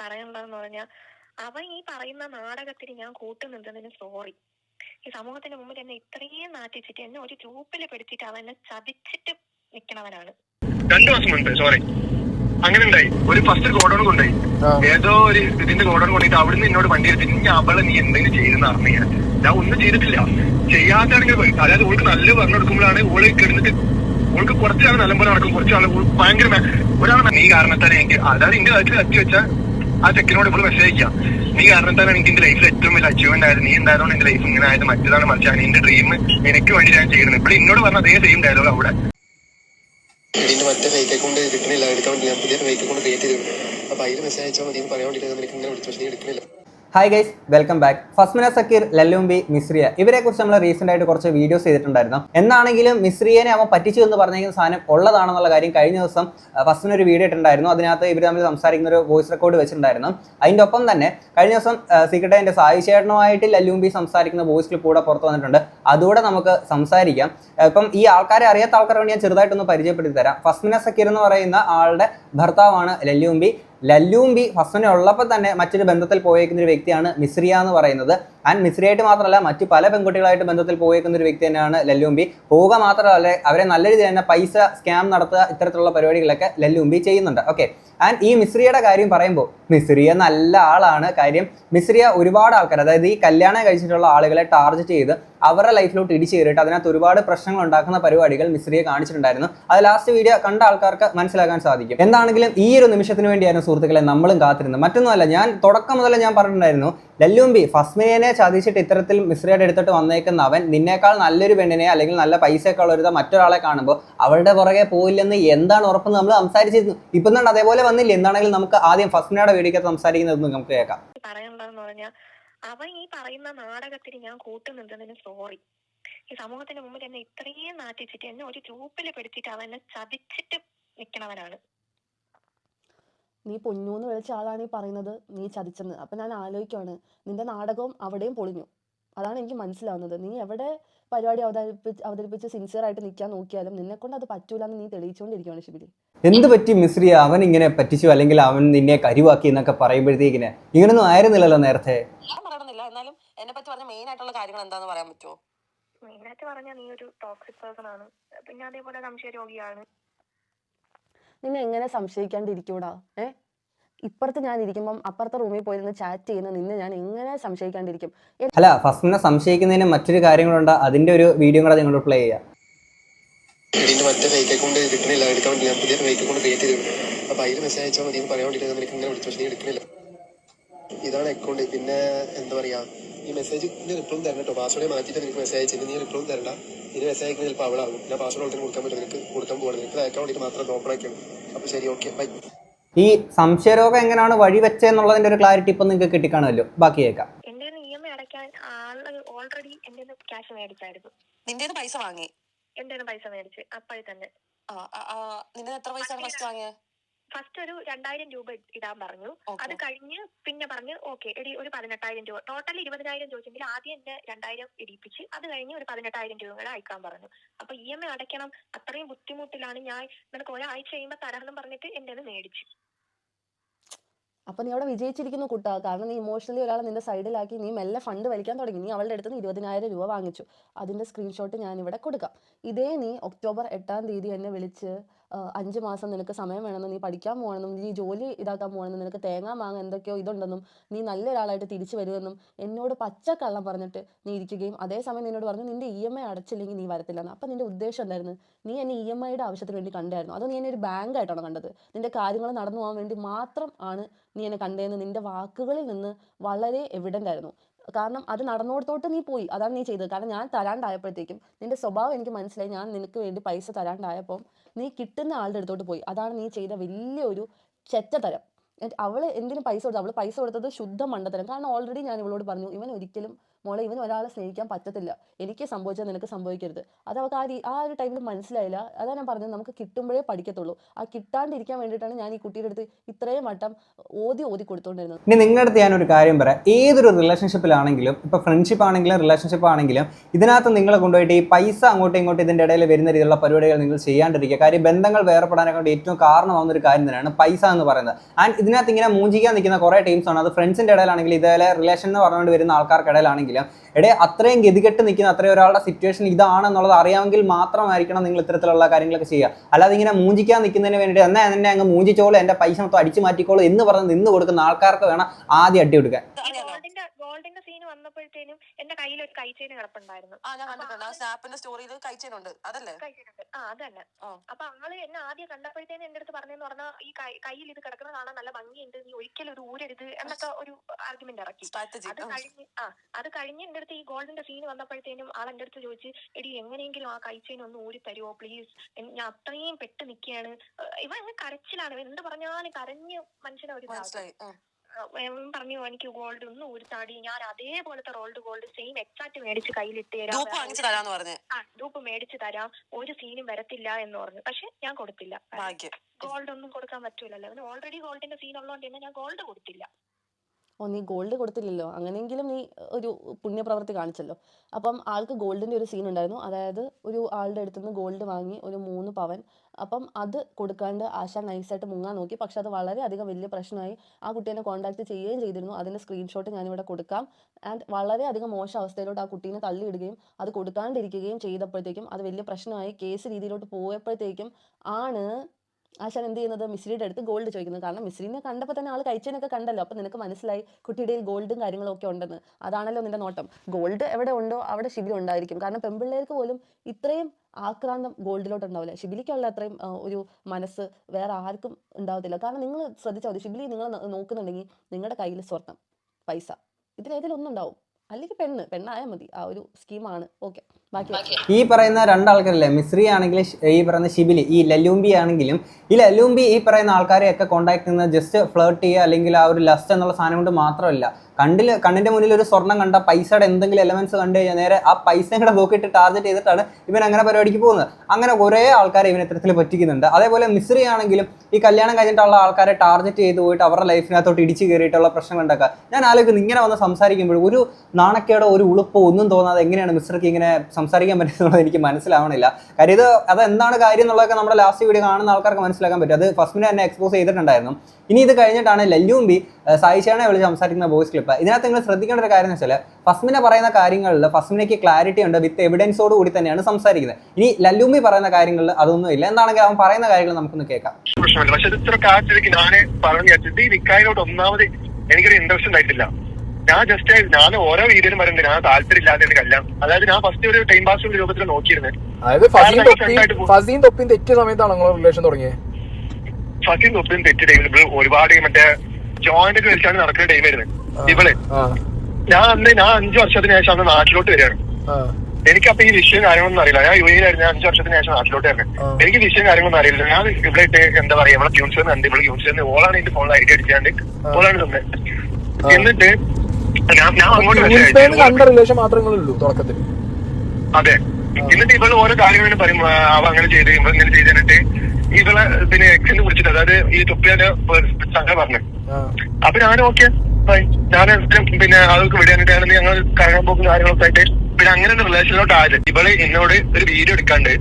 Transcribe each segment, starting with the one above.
പറയാനുള്ളതെന്ന് പറഞ്ഞാൽ അവൻ ഈ പറയുന്ന നാടകത്തിൽ ഞാൻ കൂട്ടുനിന്നതിന് സോറി ഈ സമൂഹത്തിന് മുമ്പിൽ എന്നെ ഇത്രയും നാട്ടിച്ചിട്ട് എന്നെ ഒരു ഗ്രൂപ്പിൽ പിടിച്ചിട്ട് അവൻ എന്നെ ചതിച്ചിട്ട് നിൽക്കണവനാണ് രണ്ടു മാസം മുൻപ് സോറി അങ്ങനെ ഉണ്ടായി. ഒരു ഫസ്റ്റ് ഗോഡൗൺ കൊണ്ടായി ഏതോ ഒരു ഇതിന്റെ ഗോഡൗൺ കൊണ്ടിട്ട് അവിടുന്ന് എന്നോട് വണ്ടി എടുത്തിട്ട് ഇനി അവളെ നീ എന്തെങ്കിലും ചെയ്തെന്ന് അറിഞ്ഞു ഞാൻ. ഞാൻ ഒന്നും ചെയ്തിട്ടില്ല. ചെയ്യാത്താണെങ്കിൽ പോയി. അതായത് ഓൾക്ക് നല്ല പറഞ്ഞു കൊടുക്കുമ്പോഴാണ് ഓൾ കിടന്നിട്ട് ഓൾക്ക് കുറച്ചാൾ നല്ലപോലെ നടക്കും. കുറച്ചാൾ ഭയങ്കര ഒരാളാണ് ഒരാളെ നീ കാരണത്താൽ എനിക്ക് അതായത് എന്റെ കാര്യത്തിൽ കത്തി വെച്ച ആ ചെക്കനോട് ഇപ്പോൾ മെസ്സേജ് അയക്കാം നീ കാരണത്താലാണ് എനിക്ക് എന്റെ ലൈഫിൽ ഏറ്റവും വലിയ അച്ചീവ്മെന്റ് ആയത് നീ എന്തായാലും എന്റെ ലൈഫ് ഇങ്ങനെ ആയത് മറ്റേതാണ് മറിച്ചാണ്. എന്റെ ഡ്രീം എനിക്ക് വേണ്ടി ഞാൻ ചെയ്യുന്നത് ഇപ്പോൾ എന്നോട് പറഞ്ഞ അതേ സെയിം ഡയലോഗ് അവിടെ. ഇതിന്റെ മറ്റേ ഫേക്ക് അക്കൗണ്ട് കിട്ടണില്ല. എടുക്കാൻ വേണ്ടി ഞാൻ പുതിയ ഫേക്ക് അക്കൗണ്ട് ക്രിയേറ്റ് ചെയ്തിട്ടുണ്ട്. അപ്പൊ അതിൽ മെസ്സേജ് അയച്ചാൽ മതി. പറയാൻ വേണ്ടിയിട്ട് നിനക്ക് ഇങ്ങനെ വിളിച്ചു. പക്ഷേ നീ എടുക്കണില്ല. Hi guys welcome back Fasmina Zakir ലല്ലുംബി Misriya ഇവരെ കുറിച്ച് നമ്മൾ റീസെന്റ് ആയിട്ട് കുറച്ച് വീഡിയോസ് ചെയ്തിട്ടുണ്ടായിരുന്നു. എന്നാണെങ്കിലും മിസ്രിയനെ അവൻ പറ്റിച്ചു എന്ന് പറഞ്ഞിരിക്കുന്ന സാധനം ഉള്ളതാണെന്നുള്ള കാര്യം കഴിഞ്ഞ ദിവസം ഫസ്മന ഒരു വീഡിയോ ഇട്ടുണ്ടായിരുന്നു അതിനകത്ത് ഇവർ തമ്മിൽ സംസാരിക്കുന്ന ഒരു വോയിസ് റെക്കോർഡ് വെച്ചിട്ടുണ്ടായിരുന്നു. അതിന്റെ ഒപ്പം തന്നെ കഴിഞ്ഞ ദിവസം സീക്രട്ട് എന്റെ സായി ചേട്ടനുമായിട്ട് ലല്ലുംബി സംസാരിക്കുന്ന വോയിസ് ക്ലിപ്പ് കൂടെ പുറത്ത് വന്നിട്ടുണ്ട്. അതുകൂടെ നമുക്ക് സംസാരിക്കാം. ഇപ്പം ഈ ആൾക്കാരെ അറിയാത്ത ആൾക്കാരെ വേണ്ടി ഞാൻ ചെറുതായിട്ടൊന്ന് പരിചയപ്പെടുത്തി തരാം. ഫസ്മിന സക്കീർ എന്ന് പറയുന്ന ആളുടെ ഭർത്താവാണ് ലല്ലുംബി. ലല്ലൂംബി ഹസ്സനെ ഉള്ളപ്പോൾ തന്നെ മറ്റൊരു ബന്ധത്തിൽ പോയേക്കുന്ന ഒരു വ്യക്തിയാണ് മിസ്രിയ എന്ന് പറയുന്നത്. ആൻഡ് മിസ്രിയായിട്ട് മാത്രമല്ല മറ്റു പല പെൺകുട്ടികളായിട്ട് ബന്ധത്തിൽ പോയേക്കുന്ന ഒരു വ്യക്തി തന്നെയാണ് ലല്ലൂംബി. പോവുക മാത്രമല്ല അവരെ നല്ല രീതിയിൽ തന്നെ പൈസ സ്കാം നടത്തുക ഇത്തരത്തിലുള്ള പരിപാടികളൊക്കെ ലല്ലൂംബി ചെയ്യുന്നുണ്ട്. ഓക്കെ ആൻഡ് ഈ മിശ്രിയുടെ കാര്യം പറയുമ്പോൾ മിസ്രിയ നല്ല ആളാണ്. കാര്യം മിസ്രിയ ഒരുപാട് ആൾക്കാർ അതായത് ഈ കല്യാണം കഴിച്ചിട്ടുള്ള ആളുകളെ ടാർഗറ്റ് ചെയ്ത് അവരുടെ ലൈഫിലോട്ട് ഇടിച്ചു കയറിയിട്ട് അതിനകത്ത് ഒരുപാട് പ്രശ്നങ്ങൾ ഉണ്ടാക്കുന്ന പരിപാടികൾ മിസ്രിയെ കാണിച്ചിട്ടുണ്ടായിരുന്നു. അത് ലാസ്റ്റ് വീഡിയോ കണ്ട ആൾക്കാർക്ക് മനസ്സിലാക്കാൻ സാധിക്കും. എന്താണെങ്കിലും ഈ ഒരു നിമിഷത്തിന് വേണ്ടിയായിരുന്നു സുഹൃത്തുക്കളെ നമ്മളും കാത്തിരുന്നത്. മറ്റൊന്നുമല്ല ഞാൻ തുടക്കം മുതലേ ഞാൻ പറഞ്ഞിട്ടുണ്ടായിരുന്നു ലല്ലുംബി ഫസ്മിനെ ചതിച്ചിട്ട് ഇത്തരത്തിൽ മിശ്രയുടെ എടുത്തിട്ട് വന്നേക്കുന്ന അവൻ നിന്നേക്കാൾ നല്ലൊരു പെണ്ണിനെ അല്ലെങ്കിൽ നല്ല പൈസയൊക്കെ ഉള്ള മറ്റൊരാളെ കാണുമ്പോൾ അവളുടെ പുറകെ പോയില്ലെന്ന് എന്താണ് ഉറപ്പെന്ന് നമ്മൾ സംസാരിച്ചിരുന്നു. ഇപ്പം തന്നെ അതേപോലെ വന്നില്ല? എന്താണെങ്കിലും നമുക്ക് ആദ്യം ഫസ്മിനയുടെ വീഡിയോക്കകത്ത് സംസാരിക്കുന്നത് നമുക്ക് കേൾക്കാം. അവൻ ഈ പറയുന്ന നാടകത്തിന് ഞാൻ കൂട്ടുനിന്നതിന് സോറി ഈ സമൂഹത്തിന് മുമ്പിൽ എന്നെ ഇത്രയും നാട്ടിച്ചിട്ട് എന്നെ ഒരു ഗ്രൂപ്പിൽ പെടുത്തിയിട്ട് അവനെ ചതിച്ചിട്ട് നിൽക്കണവനാണ് നീ പൊന്നൂന്ന് വിളിച്ച ആളാണ് ഈ പറയുന്നത് നീ ചതിച്ചെന്ന്. അപ്പം ഞാൻ ആലോചിക്കുവാണ് നിന്റെ നാടകവും അവിടെയും പൊളിഞ്ഞു. അതാണ് എനിക്ക് മനസ്സിലാവുന്നത്. നീ എവിടെ പരിപാടി അവതരിപ്പിച്ച് അവതരിപ്പിച്ച് സിൻസിയർ ആയിട്ട് നിൽക്കാൻ നോക്കിയാലും നിന്നെ കൊണ്ട് അത് പറ്റൂല എന്ന് നീ തെളിയിച്ചുകൊണ്ടിരിക്കുകയാണ് ശിബിലി. എന്ത് പറ്റി മിശ്രിയ അവൻ ഇങ്ങനെ പറ്റിച്ചു അല്ലെങ്കിൽ അവൻ നിന്നെ കരിവാക്കി എന്നൊക്കെ പറയുമ്പോഴത്തേക്കിനെ ഇങ്ങനൊന്നും ആയിരുന്നില്ലല്ലോ നേരത്തെ? ഞാൻ പറയണമെന്നില്ല എന്നാലും എന്നെ പറ്റി പറഞ്ഞ മെയിൻ ആയിട്ടുള്ള കാര്യങ്ങൾ എന്താന്ന് പറയാൻ പറ്റുമോ മെയിനായിട്ട് പറഞ്ഞാൽ നീ ഒരു ടോക്സിക് പേഴ്സൺ ആണ്. പിന്നെ അതേപോലെ സംശയ രോഗിയാണ് നിന്നെ എങ്ങനെ സംശയിക്കാണ്ടിരിക്കൂടാ? ഏ? ഇപ്പുറത്ത് ഞാൻ ഇരിക്കുമ്പം അപ്പുറത്തെ റൂമിൽ പോയിരുന്ന് ചാറ്റ് ചെയ്യുന്ന നിന്നെ ഞാൻ എങ്ങനെ സംശയിക്കാണ്ടിരിക്കും? അല്ല ഫസ്റ്റിനെ സംശയിക്കുന്നതിന് മറ്റൊരു കാര്യങ്ങളുണ്ട്. അതിന്റെ ഒരു വീഡിയോ കൂടെ നിങ്ങൾ പ്ലേ ചെയ്യാം. ഇതിന്റെ മറ്റേ ഫേക്ക് അക്കൗണ്ട് കിട്ടണില്ല എടുക്കാൻ വേണ്ടി ഞാൻ പുതിയ ഫേക്ക് അക്കൗണ്ട് ക്രിയേറ്റ് അപ്പോൾ അതിൽ മെസ്സേജ് അയച്ചാൽ മതി എന്ന് പറയാൻ വേണ്ടിയിട്ട് നിനക്ക് ഇങ്ങനെ വിളിച്ചു പക്ഷേ നീ എടുക്കണില്ല. ഇതാണ് അക്കൗണ്ട് പിന്നെ എന്താ പറയാ? ഈ മെസ്സേജ് റിപ്ലൈ തരണം കേട്ടോ പാസ്വേഡ് മാറ്റിയിട്ട് നിനക്ക് മെസ്സേജ് അയച്ചിട്ട് നീ റിപ്ലൈ തരണ്ട. ഇനി മെസ്സേജ് അയക്കുന്നത് ചിലപ്പോൾ അവളാകും ഞാൻ പാസ്വേഡ് ഓൾറെഡി കൊടുക്കാൻ പറ്റും. നിനക്ക് കൊടുക്കാൻ പോകണം നിനക്ക് അയക്കാൻ വേണ്ടിയിട്ട് മാത്രം ഓപ്പൺ ആക്കിയാണ് അപ്പൊ ശരി ഓക്കെ ബൈ ഈ സംശയരോഗം എങ്ങനെയാണ് വഴി വെച്ചെന്നുള്ളതിന്റെ ഒരു ക്ലാരിറ്റി ഇപ്പൊ നിങ്ങൾക്ക് കിട്ടിക്കാണല്ലോ ബാക്കി കേൾക്കാം. എന്റെ ഇ എം ഐ അടയ്ക്കാൻ ആൾ ഓൾറെഡി എന്റെ ക്യാഷ് മേടിച്ചായിരുന്നു. നിന്റെ പൈസ വാങ്ങി? എന്റെ പൈസ മേടിച്ച്. അപ്പോഴേ തന്നെ. നിന്റെ എത്ര പൈസ ഫസ്റ്റ് വാങ്ങിയത് ഫസ്റ്റ് ഒരു രണ്ടായിരം രൂപ ഇടാൻ പറഞ്ഞു. അത് കഴിഞ്ഞ് പിന്നെ പറഞ്ഞു ഓക്കെ എടി ഒരു പതിനെട്ടായിരം രൂപ. ടോട്ടൽ ഇരുപതിനായിരം ചോദിച്ചെങ്കിൽ ആദ്യം എന്നെ രണ്ടായിരം ഇടിപ്പിച്ച് അത് കഴിഞ്ഞ് ഒരു പതിനെട്ടായിരം രൂപ കൂടെ അയക്കാൻ പറഞ്ഞു. അപ്പൊ ഇ എം ഐ അടയ്ക്കണം. അത്രയും ബുദ്ധിമുട്ടിലാണ് ഞാൻ നിനക്ക് ഒരാഴ്ച കഴിയുമ്പോൾ തരാമെന്ന് പറഞ്ഞിട്ട് എന്റെ മേടിച്ചു. അപ്പൊ നീ അവിടെ വിജയിച്ചിരിക്കുന്നു കുട്ടാ. കാരണം നീ ഇമോഷണലി ഒരാളെ നിന്റെ സൈഡിലാക്കി നീ മെല്ലെ ഫണ്ട് വലിക്കാൻ തുടങ്ങി. നീ അവളുടെ അടുത്ത് നിന്ന് ഇരുപതിനായിരം രൂപ വാങ്ങിച്ചു. അതിന്റെ സ്ക്രീൻഷോട്ട് ഞാൻ ഇവിടെ കൊടുക്കാം. ഇതേ നീ ഒക്ടോബർ എട്ടാം തീയതി എന്നെ വിളിച്ച് അഞ്ച് മാസം നിനക്ക് സമയം വേണമെന്നും നീ പഠിക്കാൻ പോകണമെന്നും നീ ജോലി ഇതാക്കാൻ പോകണമെന്നും നിനക്ക് തേങ്ങ മാങ്ങ എന്തൊക്കെയോ ഇതുണ്ടെന്നും നീ നല്ല നല്ലൊരാളായിട്ട് തിരിച്ചു വരുമെന്നും എന്നോട് പച്ചക്കള്ളം പറഞ്ഞിട്ട് നീ ഇരിക്കുകയും അതേസമയം നിന്നോട് പറഞ്ഞു നിന്റെ ഇ എം ഐ അടച്ചില്ലെങ്കിൽ നീ വരത്തില്ലെന്ന് അപ്പം നിന്റെ ഉദ്ദേശം എന്തായിരുന്നു? നീ എന്നെ ഇ എം ഐയുടെ ആവശ്യത്തിന് വേണ്ടി കണ്ടായിരുന്നു. അതോ നീ എന്നെ ഒരു ബാങ്ക് ആയിട്ടാണ് കണ്ടത്? നിന്റെ കാര്യങ്ങൾ നടന്നു പോകാൻ വേണ്ടി മാത്രം ആണ് നീ എന്നെ കണ്ടതെന്ന് നിന്റെ വാക്കുകളിൽ നിന്ന് വളരെ എവിഡന്റ് ആയിരുന്നു. കാരണം അത് നടന്നോടത്തോട്ട് നീ പോയി. അതാണ് നീ ചെയ്തത്. കാരണം ഞാൻ തരാണ്ടായപ്പോഴത്തേക്കും നിന്റെ സ്വഭാവം എനിക്ക് മനസ്സിലായി. ഞാൻ നിനക്ക് വേണ്ടി പൈസ തരാണ്ടായപ്പം നീ കിട്ടുന്ന ആളുടെ അടുത്തോട്ട് പോയി. അതാണ് നീ ചെയ്ത വലിയൊരു ചെറ്റത്തരം അവൾ എന്തിനു പൈസ കൊടുത്തു അവൾ പൈസ കൊടുത്തത് ശുദ്ധ മണ്ടത്തരം. കാരണം ഓൾറെഡി ഞാൻ ഇവളോട് പറഞ്ഞു ഇവൻ ഒരിക്കലും മോളെ ഇവന് ഒരാളെ സ്നേഹിക്കാൻ പറ്റത്തില്ല. എനിക്ക് സംഭവിച്ചാൽ നിനക്ക് സംഭവിക്കരുത്. അത് അവൾക്ക് ആ ആ ഒരു ടൈമിൽ മനസ്സിലായില്ല. അതാണ് ഞാൻ പറഞ്ഞത് നമുക്ക് കിട്ടുമ്പോഴേ പഠിക്കത്തുള്ളൂ. ആ കിട്ടാണ്ടിരിക്കാൻ വേണ്ടിയിട്ടാണ് ഞാൻ ഈ കുട്ടിയുടെ അടുത്ത് ഇത്രയും വട്ടം ഓതി ഓതി കൊടുത്തോണ്ടിരുന്നത്. ഇനി നിങ്ങളുടെ അടുത്ത് ഞാനൊരു കാര്യം പറയാം. ഏതൊരു റിലേഷൻഷിപ്പിലാണെങ്കിലും ഇപ്പോൾ ഫ്രണ്ട്ഷിപ്പ് ആണെങ്കിലും റിലേഷൻഷിപ്പ് ആണെങ്കിലും ഇതിനകത്ത് നിങ്ങളെ കൊണ്ടുപോയിട്ട് ഈ പൈസ അങ്ങോട്ടും ഇങ്ങോട്ടും ഇതിന്റെ ഇടയിൽ വരുന്ന രീതിയിലുള്ള പരിപാടികൾ നിങ്ങൾ ചെയ്യാണ്ടിരിക്കുക. കാര്യം ബന്ധങ്ങൾ വേർപ്പെടാനൊക്കെ ഏറ്റവും കാരണമാവുന്ന ഒരു കാര്യം തന്നെയാണ് പൈസ എന്ന് പറയുന്നത്. ആൻഡ് ഇതിനകത്ത് ഇങ്ങനെ മൂഞ്ചിക്കാൻ നിൽക്കുന്ന കുറേ ആണ്. അത് ഫ്രണ്ട്സിന്റെ ഇടയിലാണെങ്കിൽ ഇതേപോലെ റിലേഷൻ എന്ന് പറഞ്ഞുകൊണ്ട് വരുന്ന ആൾക്കാർക്കിടയിലാണെങ്കിലും എടേ അത്രയും ഗതികെട്ട് നിൽക്കുന്ന അത്രയും ഒരാളുടെ സിറ്റുവേഷൻ ഇതാണെന്നുള്ളത് അറിയാമെങ്കിൽ മാത്രമായിരിക്കണം നിങ്ങൾ ഇത്തരത്തിലുള്ള കാര്യങ്ങളൊക്കെ ചെയ്യുക. അല്ലാതെ ഇങ്ങനെ മൂഞ്ചിക്കാൻ നിൽക്കുന്നതിന് വേണ്ടിയിട്ട് എന്നാൽ എന്നെ അങ്ങ് മൂഞ്ചിച്ചോളൂ എന്റെ പൈസ മൊത്തം അടിച്ചു മാറ്റിക്കോളൂ എന്ന് പറഞ്ഞ് നിന്ന് കൊടുക്കുന്ന ആൾക്കാർക്ക് വേണം ആദ്യം അടി കൊടുക്കാൻ. ഗോൾഡിന്റെ സീൻ വന്നപ്പോഴത്തേനും എന്റെ കയ്യിൽ ഒരു കൈച്ചെയിൻ കിടപ്പുണ്ടായിരുന്നു. ആ ഞാൻ കണ്ടിട്ടുണ്ട്. ആ സ്നാപ്പിന്റെ സ്റ്റോറിയിൽ കഴിച്ചുണ്ട് അതല്ലേ? കഴിച്ചിട്ടുണ്ട് ആ അതന്നെ ആ. അപ്പൊ ആൾ എന്നെ ആദ്യം കണ്ടപ്പോഴത്തേനും എന്റെ അടുത്ത് പറഞ്ഞെന്ന് പറഞ്ഞാൽ ഈ കൈ- കയ്യിൽ ഇത് കിടക്കുന്നത് കാണാൻ നല്ല ഭംഗിയുണ്ട്. നീ ഒരിക്കലും ഒരു ഊരരുത് എന്നൊക്കെ ഒരു ആർഗ്യുമെന്റ് ഇറക്കി. അത് കഴിഞ്ഞ് ആ അത് കഴിഞ്ഞ് എന്റെ അടുത്ത് ഈ ഗോൾഡിന്റെ സീൻ വന്നപ്പോഴത്തേനും ആൾ എന്റെ അടുത്ത് ചോദിച്ച് എടി എങ്ങനെയെങ്കിലും ആ കഴിച്ചതിന് ഒന്ന് ഊരി തരുമോ പ്ലീസ് ഞാൻ അത്രയും പെട്ട് നിൽക്കുകയാണ്. ഇവ അങ്ങ് കരച്ചിലാണ്. ഇവൻ എന്ത് പറഞ്ഞാലും കരഞ്ഞ് മനുഷ്യനെ ഒരു ഇതാക്കും. പറഞ്ഞു എനിക്ക് ഗോൾഡ് ഒന്ന് ഊരിത്താടി ഞാൻ അതേപോലത്തെ റോൾഡ് ഗോൾഡ് സെയിം എക്സാക്ട് മേടിച്ച് കയ്യിലിട്ട് തരാം. വേറെ തരാന്ന് പറഞ്ഞു. ആ ധൂപ്പ് മേടിച്ച് തരാം. ഒരു സീനും വരത്തില്ല എന്ന് പറഞ്ഞു. പക്ഷെ ഞാൻ കൊടുത്തില്ല. ഗോൾഡ് ഒന്നും കൊടുക്കാൻ പറ്റൂലല്ലോ. അവന് ഓൾറെഡി ഗോൾഡിന്റെ സീൻ ഉള്ളതുകൊണ്ട് തന്നെ ഞാൻ ഗോൾഡ് കൊടുത്തില്ല. ഓ നീ ഗോൾഡ് കൊടുത്തില്ലല്ലോ. അങ്ങനെയെങ്കിലും നീ ഒരു പുണ്യപ്രവൃത്തി കാണിച്ചല്ലോ. അപ്പം ആൾക്ക് ഗോൾഡിന്റെ ഒരു സീൻ ഉണ്ടായിരുന്നു. അതായത് ഒരു ആളുടെ അടുത്ത് നിന്ന് ഗോൾഡ് വാങ്ങി ഒരു മൂന്ന് പവൻ. അപ്പം അത് കൊടുക്കാണ്ട് ആശ നൈസായിട്ട് മുങ്ങാൻ നോക്കി. പക്ഷെ അത് വളരെയധികം വലിയ പ്രശ്നമായി ആ കുട്ടീനെ കോൺടാക്ട് ചെയ്യുകയും ചെയ്തിരുന്നു. അതിന്റെ സ്ക്രീൻഷോട്ട് ഞാനിവിടെ കൊടുക്കാം. ആൻഡ് വളരെയധികം മോശം അവസ്ഥയിലോട്ട് ആ കുട്ടീനെ തള്ളിയിടുകയും അത് കൊടുക്കാണ്ടിരിക്കുകയും ചെയ്തപ്പോഴത്തേക്കും അത് വലിയ പ്രശ്നമായി കേസ് രീതിയിലോട്ട് പോയപ്പോഴത്തേക്കും ആണ് ആശാൻ എന്ത് ചെയ്യുന്നത്? മിശ്രിയുടെ അടുത്ത് ഗോൾഡ് ചോദിക്കുന്നത് കാരണം മിശ്രീനെ കണ്ടപ്പോൾ തന്നെ ആൾ കഴിച്ചതിനൊക്കെ കണ്ടല്ലോ. അപ്പം നിനക്ക് മനസ്സിലായി കുട്ടിയുടെ ഗോൾഡും കാര്യങ്ങളും ഒക്കെ ഉണ്ടെന്ന്. അതാണല്ലോ നിന്റെ നോട്ടം. ഗോൾഡ് എവിടെ ഉണ്ടോ അവിടെ ശിബിലി ഉണ്ടായിരിക്കും. കാരണം പെൺപിള്ളേർക്ക് പോലും ഇത്രയും ആക്രാന്തം ഗോൾഡിലോട്ട് ഉണ്ടാവില്ല ശിബിലിക്കുള്ള അത്രയും ഒരു മനസ്സ് വേറെ ആർക്കും ഉണ്ടാവത്തില്ല. കാരണം നിങ്ങൾ ശ്രദ്ധിച്ചാൽ മതി. ശിബിലി നിങ്ങൾ നോക്കുന്നുണ്ടെങ്കിൽ നിങ്ങളുടെ കയ്യിൽ സ്വർണം പൈസ ഇതിലേതിലും ഒന്നും ഉണ്ടാവും അല്ലെങ്കിൽ പെണ്ണ് പെണ്ണായാൽ മതി. ആ ഒരു സ്കീമാണ് ഓക്കെ ഈ പറയുന്ന രണ്ടാൾക്കാരല്ലേ? മിശ്രി ആണെങ്കിലും ഈ പറയുന്ന ഷിബിലി ഈ ലല്ലൂമ്പി ആണെങ്കിലും ഈ ലല്ലൂമ്പി ഈ പറയുന്ന ആൾക്കാരെയൊക്കെ കോണ്ടാക്ട് ചെയ്യുന്നത് ജസ്റ്റ് ഫ്ലേർട്ട് ചെയ്യുക അല്ലെങ്കിൽ ആ ഒരു ലസ്റ്റ് എന്നുള്ള സാധനം കൊണ്ട് മാത്രമല്ല. കണ്ടിൽ കണ്ണിന്റെ മുന്നിൽ ഒരു സ്വർണം കണ്ട പൈസയുടെ എന്തെങ്കിലും എലമെന്റ്സ് കണ്ടു കഴിഞ്ഞാൽ നേരെ ആ പൈസ കൂടെ നോക്കിയിട്ട് ടാർഗറ്റ് ചെയ്തിട്ടാണ് ഇവൻ അങ്ങനെ പരിപാടിക്ക് പോകുന്നത്. അങ്ങനെ കുറേ ആൾക്കാരെ ഇവൻ ഇത്തരത്തിൽ പറ്റിക്കുന്നുണ്ട്. അതേപോലെ മിശ്രി ആണെങ്കിലും ഈ കല്യാണം കഴിഞ്ഞിട്ടുള്ള ആൾക്കാരെ ടാർഗറ്റ് ചെയ്ത് പോയിട്ട് അവരുടെ ലൈഫിനകത്തോട്ട് ഇടിച്ച് കയറിയിട്ടുള്ള പ്രശ്നങ്ങൾ ഉണ്ടാക്കുക ഞാൻ ആലോചിക്കുന്നു ഇങ്ങനെ വന്ന് സംസാരിക്കുമ്പോൾ ഒരു നാണക്കേടോ ഒരു ഉളുപ്പോ ഒന്നും തോന്നാതെ എങ്ങനെയാണ് മിശ്രക്ക് ഇങ്ങനെ സംസാരിക്കാൻ പറ്റുന്നത് എനിക്ക് മനസ്സിലാവണില്ല. കാര്യം ഇത് അത് എന്താണ് കാര്യം എന്നുള്ളതൊക്കെ നമ്മുടെ ലാസ്റ്റ് വീഡിയോ കാണുന്ന ആൾക്കാർക്ക് മനസ്സിലാക്കാൻ പറ്റും. അത് ഫസ്റ്റിനെ തന്നെ എക്സ്പോസ് ചെയ്തിട്ടുണ്ടായിരുന്നു. ഇനി ഇത് കഴിഞ്ഞിട്ടാണ് ലല്യൂമ്പി സായിഷാനെ വിളിച്ച് സംസാരിക്കുന്ന വോയിസ് ക്ലിപ്പ് ഇതിനകത്ത് നിങ്ങൾ ശ്രദ്ധിക്കേണ്ട ഒരു കാര്യം എന്ന് വെച്ചാൽ ഫസ്മിനെ പറയുന്ന കാര്യങ്ങളിൽ ഫസ്മിനയ്ക്ക് ക്ലാരിറ്റി ഉണ്ട് വിത്ത് എവിഡൻസോട് കൂടി തന്നെയാണ് സംസാരിക്കുന്നത്. ഇനി ലല്ലുമ്പി പറയുന്ന കാര്യങ്ങളിൽ അതൊന്നും ഇല്ല. എന്താണെങ്കിൽ അവൻ പറയുന്ന കാര്യങ്ങൾ നമുക്കൊന്ന് കേൾക്കാം. പ്രശ്നമില്ല പക്ഷെ ഇത് ഇത്ര കാറ്റിലേക്ക് ഞാൻ പറഞ്ഞു നിക്കായിലോട്ട് ഒന്നാമത് എനിക്കൊരു ഇൻട്രസ്റ്റ് ഉണ്ടായിട്ടില്ല. ഞാൻ ജസ്റ്റ് ഞാൻ ഓരോ വീഡിയോയിലും പറയുന്നത് ഞാൻ താല്പര്യമില്ലാതെ ഒരു കല്യാണം. അതായത് ഞാൻ ഫസ്റ്റ് ഒരു ടൈം പാസ് രൂപത്തിൽ നോക്കിയിരുന്നത്. അതായത് ഫസീൻ കാരണം തൊപ്പി ഫസീൻ തൊപ്പിയും തെറ്റിയ സമയത്താണ് റിലേഷൻ തുടങ്ങിയത് ഫസീൻ തെറ്റ് ടൈമിൽ ഒരുപാട് മറ്റേ ജോയിന്റ് ഒക്കെ വെച്ചാണ് നടക്കുന്ന ടൈമായിരുന്നു ഇവൾ. ഇവളെ ഞാൻ അന്ന് ഞാൻ അഞ്ചു വർഷത്തിന് ശേഷം അന്ന് നാട്ടിലോട്ട് വരികയാണ്. ആ. എനിക്ക് അപ്പൊ ഈ വിഷയം കാര്യങ്ങളൊന്നും അറിയില്ല. ഞാൻ യു എയിലായിരുന്നു അഞ്ചു വർഷത്തിന് ശേഷം നാട്ടിലോട്ട് ആ. എനിക്ക് വിഷയം കാര്യങ്ങളൊന്നും അറിയില്ല. ഞാൻ ഇവിടെ ഇട്ട് എന്താ പറയാ നമ്മളെ ക്യൂൺസ് എന്ത് ഇവിടെ ക്യൂൻസ് ഓളാണ് എന്റെ ഫോണിൽ ഐഡിയ അടിച്ചാണ്ട് ഓളാണ് തന്നെ എന്നിട്ട് കണ്ട റിലേഷൻ മാത്രമേ ഉള്ളൂ തുടക്കത്തിൽ. അതെ. എന്നിട്ട് ഇവൾ ഓരോ കാര്യങ്ങളും പറയും അവ അങ്ങനെ ചെയ്ത് ഇവ ഇങ്ങനെ ചെയ്ത് എന്നിട്ട് ഇവളെ പിന്നെ എക്സിന് വിളിച്ചിട്ട് അതായത് ഈ തുപ്പിയുടെ സംഘം പറഞ്ഞു. അപ്പൊ ഞാൻ ഓക്കെ ഞാൻ പിന്നെ ആൾക്ക് വിടാനിട്ട് ഞാൻ ഞങ്ങൾ കറങ്ങാൻ പോകുന്ന കാര്യങ്ങളൊക്കെ ആയിട്ട് പിന്നെ അങ്ങനെ ഒരു റിലേഷനിലോട്ട് ആയത് ഇവൾ എന്നോട് ഒരു വീഡിയോ എടുക്കാണ്ട്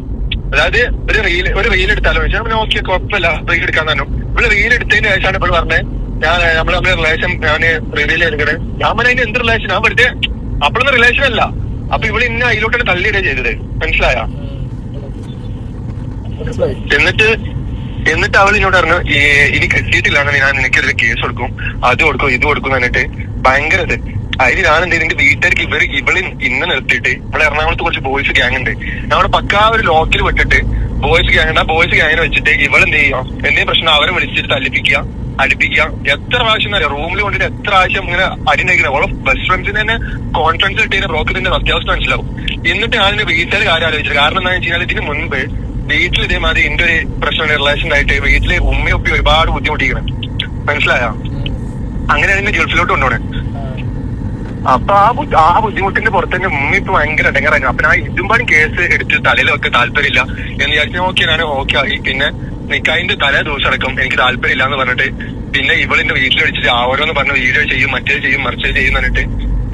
അതായത് ഒരു റീൽ ഒരു റീൽ എടുത്താലോ? വെച്ചാൽ ഓക്കെ കുഴപ്പമില്ല റീൽ എടുക്കാൻ തന്നെ ഇവൾ റീൽ എടുത്തതിന് ശേഷമാണ് ഇവൾ പറഞ്ഞത് ഞാൻ നമ്മൾ നമ്മുടെ റിലേഷൻ ഞാൻ റിവീൽ ചെയ്തിട്ട് ഞാൻ പറഞ്ഞ എന്ത് റിലേഷൻ ഞാൻ വെറുതെ അപ്പോഴൊന്നും റിലേഷൻ അല്ല. അപ്പൊ ഇവിടെ ഇന്ന അതിലോട്ടാണ് തള്ളിയിടുക ചെയ്തത്. മനസ്സിലായ? എന്നിട്ട് എന്നിട്ട് അവൾ എന്നോട് പറഞ്ഞു "ഈ ഇനി കെട്ടിയിട്ടില്ലാന്ന് ഞാൻ എനിക്കെതിരെ കേസ് കൊടുക്കും. അത് കൊടുക്കും ഇത് കൊടുക്കും എന്നിട്ട് ഭയങ്കര ഇത്. അതിന് ഞാൻ എന്ത് എന്റെ വീട്ടുകാർക്ക് ഇവർ ഇവൾ ഇന്ന് നിർത്തിയിട്ട് ഇവിടെ എറണാകുളത്ത് കുറച്ച് ബോയ്സ് ഗ്യാങ് ഉണ്ട്. നമ്മുടെ പക്കാ ഒരു ലോക്കിൽ വിട്ടിട്ട് ബോയ്സ് ഗ്യാങ് ഉണ്ട്. ആ ബോയ്സ് ഗ്യാങ്ങിനെ വെച്ചിട്ട് ഇവൾ എന്ത് ചെയ്യും? എന്തെങ്കിലും പ്രശ്നം അവരെ വിളിച്ചിട്ട് തല്ലിപ്പിക്കുക. അടുപ്പിക്കുക. എത്ര പ്രാവശ്യം അറിയാം. റൂമിൽ കൊണ്ടിട്ട് എത്ര പ്രാവശ്യം ഇങ്ങനെ അടിണ്ടാക്കില്ല അവളെ ബെസ്റ്റ് ഫ്രണ്ട്സിന് തന്നെ കോൺഫിഡൻസ് കിട്ടിയ ബ്രോക്കറിന്റെ അത്യാവശ്യം മനസ്സിലാവും. എന്നിട്ട് ഞാൻ എന്റെ വീട്ടുകാർ കാര്യം ആലോചിച്ചത് കാരണം എന്താണെന്ന് വെച്ചാൽ ഇതിന് മുൻപ് വീട്ടിൽ ഇതേമാതിരി എന്റെ ഒരു പ്രശ്നം റിലേഷൻ ആയിട്ട് വീട്ടിലെ ഉമ്മയും ഒപ്പി ഒരുപാട് ബുദ്ധിമുട്ടിക്കണം മനസ്സിലായോ? അങ്ങനെ അതിന്റെ ഗൾഫിലോട്ട് കൊണ്ടുപോണേ. അപ്പൊ ആ ആ ബുദ്ധിമുട്ടിന്റെ പുറത്ത് തന്നെ ഉമ്മ ഇപ്പൊ ഭയങ്കര ഇടങ്ങറായിരുന്നു. അപ്പൊ ഞാൻ ഇതും പാടും കേസ് എടുത്ത് തലയിലൊക്കെ താല്പര്യമില്ല എന്ന് വിചാരിച്ചാൽ ഓക്കെ ഞാൻ ഓക്കെ ആയി. പിന്നെ നിക്കായിന്റെ തലേ ദിവസം അടക്കം എനിക്ക് താല്പര്യമില്ല എന്ന് പറഞ്ഞിട്ട് പിന്നെ ഇവളിന്റെ വീട്ടിൽ വിളിച്ചിട്ട് ഓരോന്ന് പറഞ്ഞ വീഡിയോ ചെയ്യും മറ്റേ ചെയ്യും മറിച്ചേ ചെയ്യും എന്നിട്ട്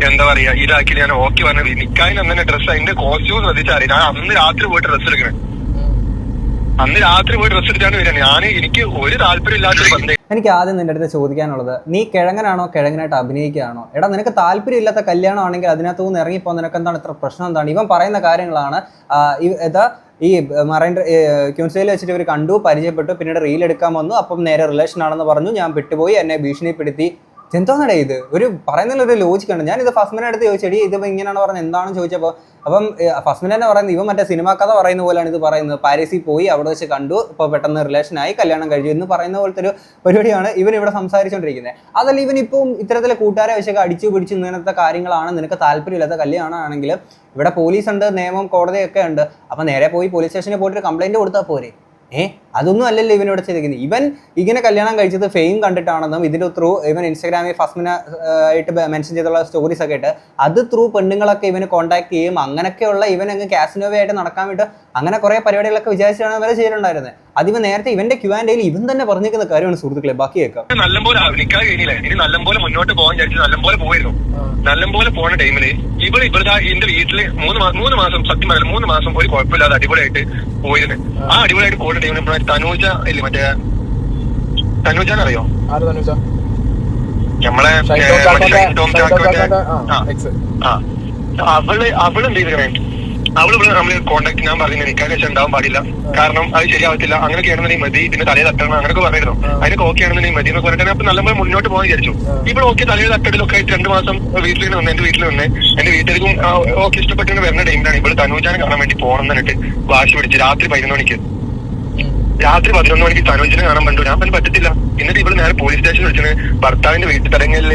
എന്താ പറയാ ഇതാക്കി ഞാൻ ഓക്കെ പറഞ്ഞ നിക്കായിന് അന്നെ ഡ്രസ്സ് അതിന്റെ കോസ്റ്റ്യൂം ശ്രദ്ധിച്ചറിയാം ഞാൻ അന്ന് രാത്രി പോയിട്ട് ഡ്രസ്സ് എടുക്കണേ. അന്ന് രാത്രി പോയി ഡ്രസ്സ് എടുത്താണ് വരാൻ ഞാൻ എനിക്ക് ഒരു താല്പര്യം ഇല്ലാത്തൊരു ബന്ധം എനിക്ക് ആദ്യം നിന്റെ അടുത്ത് ചോദിക്കാനുള്ളത് നീ കിഴങ്ങനാണോ കിഴങ്ങനായിട്ട് അഭിനയിക്കുകയാണോ? എടാ നിനക്ക് താല്പര്യമില്ലാത്ത കല്യാണം ആണെങ്കിൽ അതിനകത്ത് നിന്ന് ഇറങ്ങിപ്പോ നിനക്ക് എന്താണ് ഇത്ര പ്രശ്നം? എന്താണ്? ഇവൻ പറയുന്ന കാര്യങ്ങളാണ് ഇതാ ഈ മറൈൻ ക്യൂൻസയിൽ വെച്ചിട്ട് ഇവർ കണ്ടു പരിചയപ്പെട്ടു പിന്നീട് റീൽ എടുക്കാൻ വന്നു അപ്പം നേരെ റിലേഷൻ ആണെന്ന് പറഞ്ഞു ഞാൻ വിട്ടുപോയി എന്നെ ഭീഷണിപ്പെടുത്തി എന്തോന്നടേ ഇത്? ഒരു പറയുന്നതിൽ ഒരു ലോജിക്കാണ് ഞാൻ ഇത് ഫസ്മിനെ അടുത്ത് ചോദിച്ചടി ഇത് ഇങ്ങനെയാണ് പറഞ്ഞത് എന്താണെന്ന് ചോദിച്ചപ്പോൾ അപ്പം ഫസ്മിൻ തന്നെ പറയുന്നത് ഇവ മറ്റേ സിനിമാ കഥ പറയുന്ന പോലെയാണ് ഇത് പറയുന്നത്. പാരീസിൽ പോയി അവിടെ വെച്ച് കണ്ടു ഇപ്പോൾ പെട്ടെന്ന് റിലേഷൻ ആയി കല്യാണം കഴിച്ചു എന്ന് പറയുന്ന പോലത്തെ ഒരു പരിപാടിയാണ് ഇവൻ ഇവിടെ സംസാരിച്ചുകൊണ്ടിരിക്കുന്നത് അതല്ല ഇവൻ ഇപ്പം ഇത്തരത്തിലെ കൂട്ടുകാരെ വെച്ചൊക്കെ അടിച്ചു പിടിച്ച് ഇങ്ങനത്തെ കാര്യങ്ങളാണ്. നിനക്ക് താല്പര്യമില്ലാത്ത കല്യാണമാണെങ്കിൽ ഇവിടെ പോലീസ് ഉണ്ട് നിയമം കോടതിയൊക്കെ ഉണ്ട്. അപ്പം നേരെ പോയി പോലീസ് സ്റ്റേഷനിൽ പോയിട്ട് കംപ്ലൈന്റ് കൊടുത്താൽ പോരെ? ഏ? അതൊന്നും അല്ലല്ലോ ഇവൻ ഇവിടെ ചെയ്തിരിക്കുന്നത് ഇവൻ ഇങ്ങനെ കല്യാണം കഴിച്ചത് ഫെയിം കണ്ടിട്ടാണെന്നും ഇതിന്റെ ത്രൂ ഇവൻ ഇൻസ്റ്റാഗ്രാമിൽ ഫസ്മിന ആയിട്ട് മെൻഷൻ ചെയ്തുള്ള സ്റ്റോറീസ് ഒക്കെ ഇട്ട് അത് ത്രൂ പെണ്ണുങ്ങളൊക്കെ ഇവന് കോൺടാക്ട് ചെയ്യും. അങ്ങനെയൊക്കെയുള്ള ഇവൻ അങ്ങ് കാസിനോവയായിട്ട് നടക്കാൻ വേണ്ടി അങ്ങനെ കുറേ പരിപാടികളൊക്കെ വിചാരിച്ചാണ് വരെ ചെയ്തിട്ടുണ്ടായിരുന്നത് അതിവൻ നേരത്തെ ഇവന്റെ ക്യൂ ആൻഡ് ഇവൻ തന്നെ പറഞ്ഞിരിക്കുന്ന കാര്യമാണ് സുഹൃത്തുക്കളെ ബാക്കി കേൾക്കാം. നല്ലപോലെ നിൽക്കാൻ കഴിഞ്ഞില്ല. ഇനി നല്ലപോലെ മുന്നോട്ട് പോകാൻ വിചാരിച്ചു നല്ലപോലെ പോയിരുന്നു. നല്ലപോലെ പോണ ടൈമിൽ ഇവൾ ഇവളുടെ എന്റെ വീട്ടിൽ മൂന്ന് മൂന്ന് മാസം സത്യം പറയാം മൂന്ന് മാസം ഒരു കുഴപ്പമില്ലാതെ അടിപൊളിയായിട്ട് പോയിരുന്നു. ആ അടിപൊളിയായിട്ട് പോണ ടൈമിൽ നമ്മുടെ തനൂജ ഇല്ലേ മറ്റേ തനൂജാൻ അറിയോ ആര് തനുജ? നമ്മളെ അവൾ അവൾ എന്ത് ചെയ്തിരിക്കണേ? അവൾ ഇവിടെ നമ്മൾ കോണ്ടാക്ട് ഞാൻ പറഞ്ഞു നിൽക്കാൻ വെച്ചാൽ ഉണ്ടാവാൻ പാടില്ല. കാരണം അത് ശരിയാവത്തില്ല. അങ്ങനെയൊക്കെ ആണെന്നുണ്ടെങ്കിൽ മതി. പിന്നെ തലയെ തട്ടണം. അങ്ങനെയൊക്കെ പറഞ്ഞിരുന്നു. അതിനൊക്കെ ഓക്കെ ആണെന്നുണ്ടെങ്കിൽ മതി എന്ന് പറഞ്ഞാൽ അപ്പൊ നല്ലപോലെ മുന്നോട്ട് പോകാൻ വിചാരിച്ചു. ഇവിടെ ഓക്കെ തലയിൽ തട്ടടിലൊക്കെ ആയിട്ട് രണ്ട് മാസം വീട്ടിൽ നിന്ന് എന്റെ വീട്ടിൽ നിന്ന് എന്റെ വീട്ടിലേക്കും ഓക്കെ ഇഷ്ടപ്പെട്ടിട്ട് വരുന്ന ടൈമിലാണ് ഇവിടെ തനൂജാനെ കാണാൻ വേണ്ടി പോകണം എന്നിട്ട് വാശി പിടിച്ച് രാത്രി പതിനൊന്ന് മണിക്ക്. രാത്രി പതിനൊന്ന് മണിക്ക് സനോജിനെ കാണാൻ പറ്റൂ ഞാൻ പിന്നെ പറ്റത്തില്ല. എന്നിട്ട് ഇവൾ നേരെ പോലീസ് സ്റ്റേഷൻ വിളിച്ചത് ഭർത്താവിന്റെ വീട്ടിൽ തലങ്ങളിൽ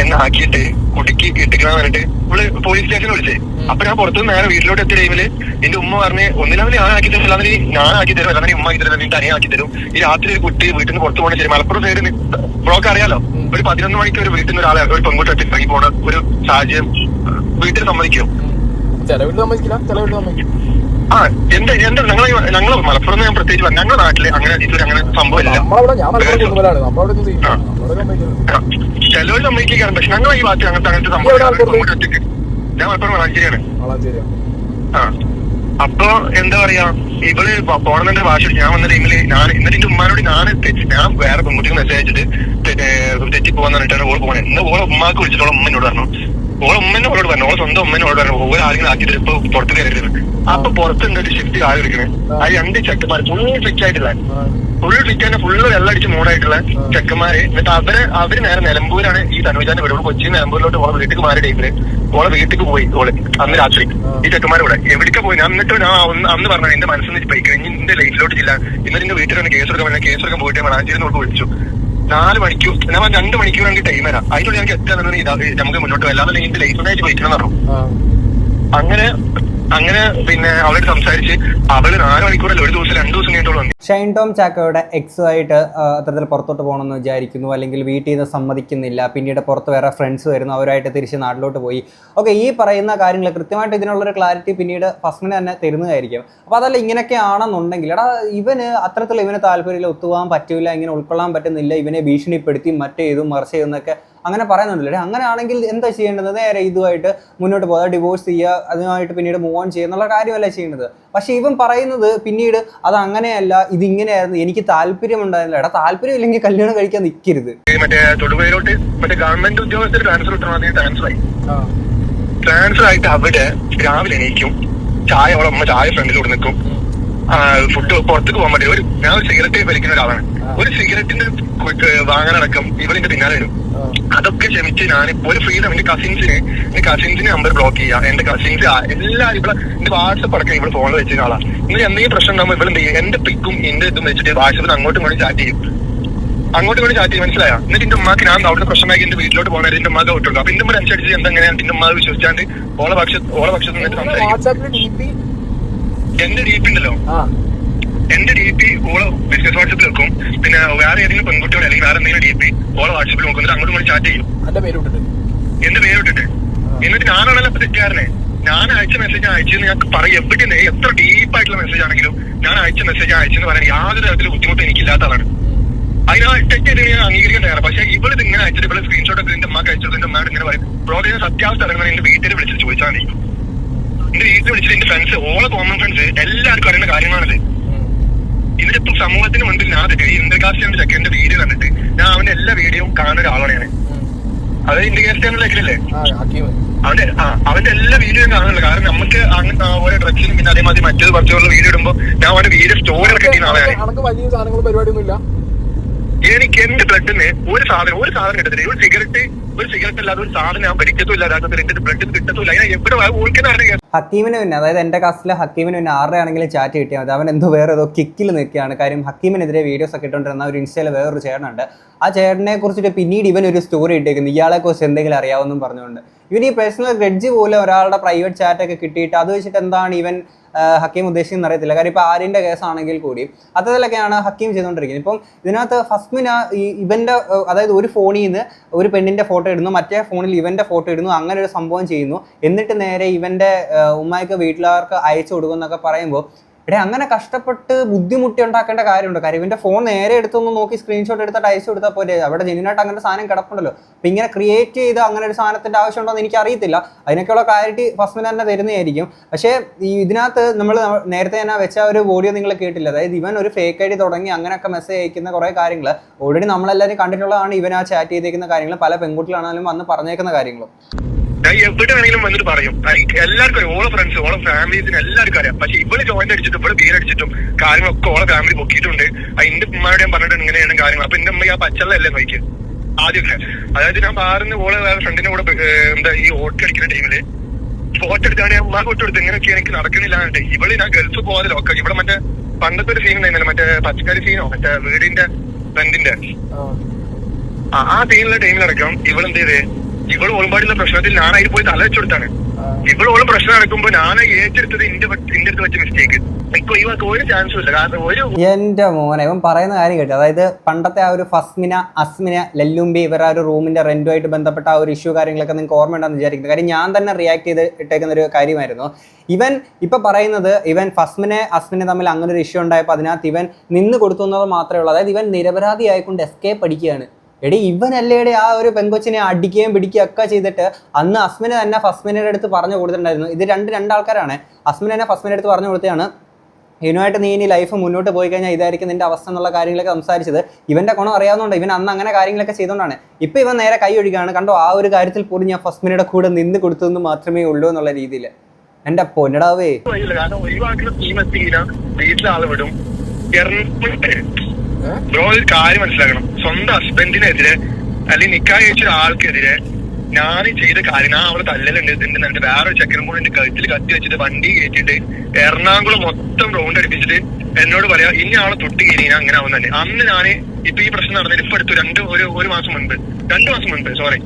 എന്നെ ആക്കിയിട്ട് കുടുക്കി ഇട്ടിക്കണം പറഞ്ഞിട്ട് ഇവൾ പോലീസ് സ്റ്റേഷൻ വിളിച്ചേ. അപ്പൊ ഞാൻ പുറത്തുനിന്ന് നേരെ വീട്ടിലോട്ട് എത്തിയ ടൈമിൽ എന്റെ ഉമ്മ പറഞ്ഞ് ഒന്നിലാമത് ഞാൻ ആക്കി തരില്ല അതിന് ഞാൻ ആക്കി തരും. അല്ലാതെ ഉമ്മ ആക്കി തരും. നിന്റെ അനിയ ആക്കി തരും. ഈ രാത്രി ഒരു കുട്ടി വീട്ടിൽ നിന്ന് പുറത്തു പോകണ ശരി. മലപ്പുറം സൈഡിൽ ബ്ലോക്ക് അറിയാലോ? ഒരു പതിനൊന്ന് മണിക്ക് ഒരു വീട്ടിൽ നിന്ന് ഒരാളെ ഒരു പെൺകുട്ടി ഒറ്റ പോണ ഒരു സാഹചര്യം വീട്ടിൽ സമ്മതിക്കും. ചില സമ്മതിക്കില്ല. ചില വീട്ടിൽ സമ്മതിക്കും ആ എന്റെ എന്റെ ഞങ്ങൾ ഞങ്ങൾ മലപ്പുറം ഞാൻ പ്രത്യേകിച്ച്. ഞങ്ങളുടെ നാട്ടിൽ അങ്ങനെ ഇതുവരെ അങ്ങനെ സംഭവമില്ല ചിലവർ സമ്മതിക്കാണ് പക്ഷെ ഞങ്ങൾ ഈ ഭാഗത്ത് അങ്ങനത്തെ അങ്ങനത്തെ സംഭവം ഞാൻ മലപ്പുറം വളാഞ്ചേരിയാണ് ആ. അപ്പൊ എന്താ പറയാ? ഇവൾ പോണെന്നെ ഭാഷ ഞാൻ വന്ന ടൈമിൽ ഞാൻ എന്നിട്ട് എന്റെ ഉമ്മാനോട് ഞാൻ തെറ്റി ഞാൻ വേറെ പെൺകുട്ടിക്ക് മെസ്സേജ് അയച്ചിട്ട് തെറ്റി പോകാൻ പറഞ്ഞിട്ടാണ് ഓൾ പോണേ. ഇന്ന് ഓളെ ഉമ്മാക്ക് വിളിച്ചിട്ട് ഓളെ ഉമ്മനോട് പറഞ്ഞു. ഓളെ ഉമ്മനെ ഓളോട് പറഞ്ഞു. ഓളെ സ്വന്തം ഉമ്മനോട് പറഞ്ഞു. ഓരോ ആരെങ്കിലും ആക്കിയിട്ട് ഇപ്പൊ പുറത്ത് കയറിയിരുന്നു അപ്പൊ പുറത്ത് എന്തൊരു ശക്തി കാൽ എടുക്കണേ ആ രണ്ട് ചെക്കന്മാർ ഫുൾ ഫിറ്റ് ആയിട്ടില്ല ഫുൾ ഫിറ്റ് തന്നെ ഫുള്ള് വെള്ളടിച്ച് മൂടായിട്ടുള്ള ചെക്കന്മാര്. എന്നിട്ട് അവർ അവർ നേരെ നിലമ്പൂരാണ് ഈ തനുജാന്റെ വീട്. കൊച്ചി നിലമ്പൂരിലോട്ട് ഓളെ വീട്ടിൽ മാറിയ ടൈമിൽ ഓളെ വീട്ടിൽ പോയി ഓൾ അന്ന് രാത്രി. ഈ ചെക്കന്മാരെ കൂടെ എവിടേക്ക് പോയി? ഞാൻ എന്നിട്ട് ഞാൻ അന്ന് അന്ന് പറഞ്ഞു എന്റെ മനസ്സിൽ നിന്ന് പോയി കഴിഞ്ഞ് എന്റെ ലൈഫിലോട്ട് ഇല്ല ഇന്നലെ എന്റെ വീട്ടിൽ തന്നെ കേസ് എടുക്കാൻ കേസ് എടുക്കാൻ പോയിട്ട് മണാഞ്ചേരി നോട്ട് വിളിച്ചു. നാല് മണിക്കൂർ ഞാൻ രണ്ട് മണിക്കൂർ എനിക്ക് ടൈം വരാം അതിനുള്ളിൽ എനിക്ക് എത്താൻ ഇതാ നമുക്ക് മുന്നോട്ട് വരാം. അല്ലാതെ എന്റെ ലൈഫിനായിട്ട് പോയിക്കണം പറഞ്ഞു. അങ്ങനെ അങ്ങനെ പിന്നെ അവളോട് സംസാരിച്ച് അവൾ നാല് മണിക്കൂറല്ല ഒരു ദിവസം രണ്ടു ദിവസം കഴിഞ്ഞിട്ടോളം ഷൈൻ ടോം ചാക്കോയുടെ എക്സ് ആയിട്ട് ആ, അത്തരത്തിൽ പുറത്തോട്ട് പോകണമെന്ന് വിചാരിക്കുന്നു അല്ലെങ്കിൽ വീട്ടിൽ നിന്ന് സമ്മതിക്കുന്നില്ല പിന്നീട് പുറത്ത് വേറെ ഫ്രണ്ട്സ് വരുന്നു അവരായിട്ട് തിരിച്ച് നാട്ടിലോട്ട് പോയി. ഓക്കെ ഈ പറയുന്ന കാര്യങ്ങൾ കൃത്യമായിട്ട് ഇതിനുള്ളൊരു ക്ലാരിറ്റി പിന്നീട് ഫസ്റ്റിന് തന്നെ തരുന്നതായിരിക്കും. അപ്പോൾ അതല്ല ഇങ്ങനെയൊക്കെ ആണെന്നുണ്ടെങ്കിൽ എടാ ഇവന് അത്തരത്തിൽ ഇവന് താല്പര്യമില്ല ഒത്തുപോകാൻ പറ്റില്ല ഇങ്ങനെ ഉൾക്കൊള്ളാൻ പറ്റുന്നില്ല ഇവനെ ഭീഷണിപ്പെടുത്തി മറ്റേതും മറിച്ച് ചെയ്യുന്നൊക്കെ അങ്ങനെ പറയുന്നുണ്ടല്ലോ. അങ്ങനെ ആണെങ്കിൽ എന്താ ചെയ്യേണ്ടത്? നേരെ ഇതുമായിട്ട് മുന്നോട്ട് പോകാതെ ഡിവോഴ്സ് ചെയ്യുക അതുമായിട്ട് പിന്നീട് മൂവ് ഓൺ ചെയ്യുക എന്നുള്ള കാര്യമല്ല ചെയ്യേണ്ടത്. പക്ഷേ ഇവൻ പറയുന്നത് പിന്നീട് അത് അങ്ങനെയല്ല ഇത് ഇങ്ങനെയായിരുന്നു എനിക്ക് താല്പര്യം ഉണ്ടായിരുന്നില്ല എടാ താല്പര്യം ഇല്ലെങ്കിൽ കല്യാണം കഴിക്കാൻ നിൽക്കരുത് മറ്റേ തൊടുപുഴയിലോട്ട് മറ്റേ ഗവൺമെന്റ് ഉദ്യോഗസ്ഥർ ട്രാൻസ്ഫർ ട്രാൻസ്ഫർ ആയി. ട്രാൻസ്ഫർ ആയിട്ട് അവിടെ രാവിലെ എണീക്കും. ചായ അവിടെ അമ്മ ചായ ഫ്രണ്ടിലൂടെ നിൽക്കും ഫുഡ് പുറത്തേക്ക് പോകാൻ പറ്റില്ല ഒരു ഞാൻ ഒരു സിഗരറ്റ് വലിക്കുന്ന ഒരാളാണ്. ഒരു സിഗരറ്റിന്റെ വാങ്ങാനടക്കം ഇവളിന്റെ പിന്നാലെ വരും. അതൊക്കെ ക്ഷമിച്ച് ഞാൻ ഒരു ഫ്രീഡം എന്റെ കസിൻസിനെ എന്റെ കസിൻസിനെ നമ്പർ ബ്ലോക്ക് ചെയ്യാം. എന്റെ കസിൻസ് എല്ലാവരും ഇവിടെ എന്റെ വാട്സപ്പ് അടക്കം ഇവിടെ ഫോണിൽ വെച്ചിരുന്ന ആളാ. ഇന്ന് എന്തെങ്കിലും പ്രശ്നം ഉണ്ടാകുമ്പോൾ ഇവിടെ എന്ത് ചെയ്യും? എന്റെ പിക്കും എന്റെ ഇതും വെച്ചിട്ട് വാട്സപ്പിൽ അങ്ങോട്ടും ഇങ്ങോട്ടും ചാറ്റ് ചെയ്യും. അങ്ങോട്ട് കൂടി ചാറ്റ് ചെയ്യും. മനസ്സിലായ? എന്നിട്ട് എന്റെ ഉമ്മാക്ക് ഞാൻ അവിടുന്ന് പ്രശ്നമാക്കി എന്റെ വീട്ടിലോട്ട് പോകണേ എന്റെ ഉമ്മാക്ക് ഔട്ടുണ്ട് അപ്പൊ എന്റെ ഉമ്മ അനുസരിച്ച് എന്തെങ്ങനെയാണ് എന്റെ ഉമ്മ വിശ്വസിച്ചാണ്ട് ഓളെ പക്ഷ ഓളെ പക്ഷത്ത് നിന്നിട്ട് സംസാരിക്കും. എന്റെ ഡി പി ഉണ്ടല്ലോ. എന്റെ ഡി പി ഓളെ ബിസിനസ് വാട്സപ്പിൽ വെക്കും. പിന്നെ വേറെ ഏതെങ്കിലും പെൺകുട്ടിയോട് അല്ലെങ്കിൽ വേറെ എന്തെങ്കിലും ഡി പി ഓളെ വാട്സപ്പിൽ നോക്കും എന്നിട്ട് അങ്ങോട്ടും ഇങ്ങോട്ടും ചാറ്റ് ചെയ്യും. എന്റെ പേര് വിട്ടിട്ട് എന്റെ പേര് ഇട്ടിട്ട് എന്നിട്ട് ഞാനാണല്ലോ ഇപ്പൊ തെറ്റുകാരനെ ഞാൻ അയച്ച മെസ്സേജ് അയച്ചെന്ന് ഞാൻ പറയും. എവിടെ എത്ര ഡീപ്പായിട്ടുള്ള മെസ്സേജ് ആണെങ്കിലും ഞാൻ അയച്ച മെസ്സേജ് അയച്ചെന്ന് പറയാൻ യാതൊരു തരത്തിലും ബുദ്ധിമുട്ട് എനിക്കില്ലാത്തതാണ് അതിനാ തെറ്റ് ചെയ്ത് ഞാൻ അംഗീകരിക്കാൻ തയ്യാറാണ് പക്ഷെ ഇവിടെ ഇങ്ങനെ അയച്ചിട്ട് ഇവിടെ സ്ക്രീൻഷോട്ട് ഒക്കെ എന്റെ അമ്മയ്ക്ക് അയച്ചത് എന്റെ അമ്മയോട് ഇങ്ങനെ പറയും. പ്രോഗ്രാം സത്യാവസ്ഥ അറിയണം. എന്റെ വീട്ടിൽ വിളിച്ചിട്ട് ചോദിച്ചാൽ മതി. എന്റെ വീട്ടിൽ വിളിച്ചിട്ട് എന്റെ ഫ്രണ്ട്സ് ഓളെ കോമൺ ഫ്രണ്ട്സ് എല്ലാവർക്കും അറിയുന്ന ഇതിന്റെ ഇതിലിപ്പം സമൂഹത്തിന് മുൻപിൽ ഞാൻ ഈ ഇന്റർകാസ്റ്റ് ചെക്കന്റെ വീഡിയോ കണ്ടിട്ട്. ഞാൻ അവന്റെ എല്ലാ വീഡിയോയും കാണുന്ന ഒരാളാണ് ഞാൻ. അത് ഇന്ത്യൻ ലെക്കിലല്ലേ? അവന്റെ ആ അവന്റെ എല്ലാ വീഡിയോയും കാണുന്നില്ല കാരണം നമുക്ക് അങ്ങനെ ഓരോ ഡ്രഗ്സിനും പിന്നെ അതേമാതിരി മറ്റേത് പറിച്ചുള്ള വീഡിയോ ഇടുമ്പോ ഞാൻ അവന്റെ വീഡിയോ സ്റ്റോറി കിട്ടിയ ആളാണ് എനിക്ക് എന്റെ ബ്ലഡിന് ഒരു സാധനം ഒരു സാധനം കിട്ടത്തില്ല. ഒരു സിഗരറ്റ് ഒരു സിഗരറ്റ് അല്ലാതെ ഒരു സാധനം ഞാൻ പഠിക്കത്തുമില്ല രാജ്യത്തിൽ എന്റെ ബ്ലഡിന് കിട്ടത്തില്ല അതിനെ എവിടെ ഓർക്കുന്ന ഹക്കീമിന് പിന്നെ അതായത് എന്റെ കാസ്റ്റിലെ ഹക്കീമിന് പിന്നെ ആരുടെ ചാറ്റ് കിട്ടിയാൽ മതി. അവൻ എന്തോ വേറെ ഏതോ കിക്കിൽ നിൽക്കുകയാണ്. കാര്യം ഹക്കീമിനെതിരെ വീഡിയോസ് ഒക്കെ ഇട്ടുകൊണ്ടിരുന്ന ഒരു ഇൻസ്റ്റയിൽ വേറൊരു ചേട്ടനുണ്ട്. ആ ചേട്ടനെ കുറിച്ചിട്ട് പിന്നീട് ഇവൻ ഒരു സ്റ്റോറി ഇട്ടേക്കുന്നു. ഇയാളെ കുറിച്ച് എന്തെങ്കിലും അറിയാവുന്നും പറഞ്ഞുകൊണ്ട്. ഇവൻ ഈ പേഴ്സണൽ ഗ്രഡ്ജ് പോലെ ഒരാളുടെ പ്രൈവറ്റ് ചാറ്റൊക്കെ കിട്ടിയിട്ട് അത് വെച്ചിട്ട് എന്താണ് ഇവൻ ഹക്കീം ഉദ്ദേശിക്കുന്ന അറിയത്തില്ല. കാര്യം ഇപ്പോൾ ആര്യന്റെ കേസാണെങ്കിൽ കൂടി അത്തരത്തിലൊക്കെയാണ് ഹക്കീം ചെയ്തുകൊണ്ടിരിക്കുന്നത്. ഇപ്പം ഇതിനകത്ത് ഫസ്മിന ഈ ഇവന്റെ അതായത് ഒരു ഫോണിൽ നിന്ന് ഒരു പെണ്ണിന്റെ ഫോട്ടോ ഇടുന്നു മറ്റേ ഫോണിൽ ഇവന്റെ ഫോട്ടോ ഇടുന്നു അങ്ങനെ ഒരു സംഭവം ചെയ്യുന്നു. എന്നിട്ട് നേരെ ഇവന്റെ ഉമ്മായിക്ക് വീട്ടിലാർക്ക് അയച്ചു കൊടുക്കുന്നൊക്കെ പറയുമ്പോൾ എടേ അങ്ങനെ കഷ്ടപ്പെട്ട് ബുദ്ധിമുട്ടി ഉണ്ടാക്കേണ്ട കാര്യമുണ്ട്. കാര്യം ഫോൺ നേരെ എടുത്തൊന്ന് നോക്കി സ്ക്രീൻഷോട്ട് എടുത്തിട്ട് അയച്ചു കൊടുത്താൽ പോലെ അവിടെ ജെന്യൂനായിട്ട് അങ്ങനെ സാധനം കിടപ്പുണ്ടല്ലോ. അപ്പൊ ഇങ്ങനെ ക്രിയേറ്റ് ചെയ്ത് അങ്ങനെ ഒരു സാധനത്തിന്റെ ആവശ്യമുണ്ടോ എന്ന് എനിക്ക് അറിയത്തില്ല അതിനൊക്കെയുള്ള ക്ലാരിറ്റി ഫസ്റ്റ് തന്നെ തരുന്നതായിരിക്കും. പക്ഷേ ഈ ഇതിനകത്ത് നമ്മൾ നേരത്തെ തന്നെ വെച്ച ഒരു ഓഡിയോ നിങ്ങൾ കേട്ടില്ല? അതായത് ഇവൻ ഒരു ഫേക്ക് ഐ ഡി തുടങ്ങി അങ്ങനെയൊക്കെ മെസ്സേജ് അയക്കുന്ന കുറേ കാര്യങ്ങൾ ഓൾറെഡി നമ്മളെല്ലാവരും കണ്ടിട്ടുള്ളതാണ് ഇവൻ ആ ചാറ്റ് ചെയ്തേക്കുന്ന കാര്യങ്ങൾ പല പെൺകുട്ടികളാണെങ്കിലും വന്ന് പറഞ്ഞേക്കുന്ന കാര്യങ്ങളും. ഞാൻ എവിടെ വേണമെങ്കിലും വന്നിട്ട് പറയും. എല്ലാവർക്കും അറിയാം. ഓളെ ഫ്രണ്ട്സ് ഓളെ ഫാമിലീസിന് എല്ലാവർക്കും അറിയാം. പക്ഷെ ഇവൾ ജോയിന്റ് അടിച്ചിട്ടും ഇവൾ ബീർ അടിച്ചിട്ടും കാര്യങ്ങളൊക്കെ ഓളെ ഫാമിലി പൊക്കിയിട്ടുണ്ട്. എന്റെ ഉമ്മയോട് ഞാൻ പറഞ്ഞിട്ട് ഇങ്ങനെയാണ് കാര്യങ്ങൾ. അപ്പൊ എന്റെ അമ്മ ആ പച്ചള്ളല്ലേ നോക്കി ആദ്യമൊക്കെ. അതായത് ഞാൻ പാറുന്ന ഓളെ ഫ്രണ്ടിന്റെ കൂടെ എന്താ ഈ ഓട്ടോ അടിക്കുന്ന ടൈമിൽ ഫോട്ടോ എടുത്താണ് ഞാൻ ഉമ്മാ ഫോട്ടോ എടുത്ത് ഇങ്ങനെയൊക്കെ എനിക്ക് നടക്കണില്ല ഇവൾ ഞാൻ ഗൾഫ് പോകാതെ ലോക്ക ഇവിടെ മറ്റേ പണ്ടത്തെ ഒരു സീൻ ഉണ്ടായിരുന്നല്ലോ. മറ്റേ പച്ചക്കറി സീനോ മറ്റേ വീടിന്റെ ഫ്രണ്ടിന്റെ ആ. സീനിലെ ടൈമിലടക്കം ഇവളെന്ത് ചെയ്തേ? ഇവൾ ഓളുമ്പാടുന്ന പ്രശ്നത്തിൽ ഞാൻ അതിൽ പോയി തല ഇവൾ ഓളും പ്രശ്നം നടക്കുമ്പോ ഞാൻ ഏറ്റെടുത്തത് എന്റെ എന്റെ അടുത്ത് വെച്ച മിസ്റ്റേക്ക് കാരണം ഒരു എന്റെ മോനെ ഇവൻ പറയുന്ന കാര്യം കേട്ടു. അതായത് പണ്ടത്തെ ആ ഒരു ഫസ്മിന അസ്മിന ലല്ലുമ്പി ഇവർ ആ ഒരു റൂമിന്റെ റെന്റുമായിട്ട് ബന്ധപ്പെട്ട ആ ഒരു ഇഷ്യൂ കാര്യങ്ങളൊക്കെ നിങ്ങൾക്ക് ഓർമ്മയുണ്ടെന്ന് വിചാരിക്കുന്നത് കാര്യം ഞാൻ തന്നെ റിയാക്ട് ചെയ്ത് ഇട്ടേക്കുന്ന ഒരു കാര്യമായിരുന്നു. ഇവൻ ഇപ്പൊ പറയുന്നത് ഇവൻ ഫസ്മിനെ അസ്മിനെ തമ്മിൽ അങ്ങനെ ഒരു ഇഷ്യൂ ഉണ്ടായപ്പോൾ അതിനകത്ത് ഇവൻ നിന്ന് കൊടുത്തു എന്നത് മാത്രമേ ഉള്ളൂ. അതായത് ഇവൻ നിരപരാധി ആയിക്കൊണ്ട് എസ്കേപ്പ് അടിക്കുകയാണ്. എടി ഇവനല്ലേടെ ആ ഒരു പെങ്കൊച്ചിനെ അടിക്കുകയും പിടിക്കുകയും ഒക്കെ ചെയ്തിട്ട് അന്ന് അസ്മിനെ തന്നെ ഫസ്മിനയുടെ അടുത്ത് പറഞ്ഞു കൊടുത്തിട്ടുണ്ടായിരുന്നു. ഇത് രണ്ട് രണ്ടാൾക്കാരാണ്. അസ്മിനെ തന്നെ ഫസ്മിനെ അടുത്ത് പറഞ്ഞു കൊടുത്തതാണ്. ഇവനുമായിട്ട് നീ ഇനി ലൈഫ് മുന്നോട്ട് പോയി കഴിഞ്ഞാൽ ഇതായിരിക്കും നിന്റെ അവസ്ഥ എന്നുള്ള കാര്യങ്ങളൊക്കെ സംസാരിച്ചത്. ഇവന്റെ ഗുണം അറിയാവുന്നതുകൊണ്ട് ഇവൻ അന്ന് അങ്ങനെ കാര്യങ്ങളൊക്കെ ചെയ്തുകൊണ്ടാണ്. ഇപ്പൊ ഇവൻ നേരെ കൈ ഒഴുകാണ് കണ്ടോ ആ ഒരു കാര്യത്തിൽ പോലും ഞാൻ ഫസ്മിനയുടെ കൂടെ നിന്ന് കൊടുത്തതെന്ന് മാത്രമേ ഉള്ളൂ എന്നുള്ള രീതിയിൽ. എന്റെ പൊന്നടാവേ. കാരണം ഒഴിവാക്കുന്ന ആൾ വിടും. ബ്രോ ഒരു കാര്യം മനസ്സിലാക്കണം. സ്വന്തം ഹസ്ബൻഡിനെതിരെ അല്ലെങ്കിൽ നിക്കാ കഴിച്ച ആൾക്കെതിരെ ഞാൻ ചെയ്ത കാര്യം ഞാൻ അവളെ തല്ലലുണ്ട് ഇതിന്റെ എന്നിട്ട് വേറെ ചെക്കനും കൂടെ എന്റെ കഴുത്തിൽ കത്തി വെച്ചിട്ട് വണ്ടി കയറ്റിട്ട് എറണാകുളം മൊത്തം റൗണ്ട് അടിപ്പിച്ചിട്ട് എന്നോട് പറയാ ഇനി ആളെ തൊട്ട് കഴിഞ്ഞാൽ അങ്ങനെ ആവുന്നതന്നെ. തന്നെ അന്ന് ഞാൻ ഇപ്പൊ ഈ പ്രശ്നം നടന്നിട്ട് ഇപ്പൊ അടുത്ത് രണ്ട് ഒരു ഒരു മാസം മുൻപ് രണ്ടു മാസം മുൻപ് സോറി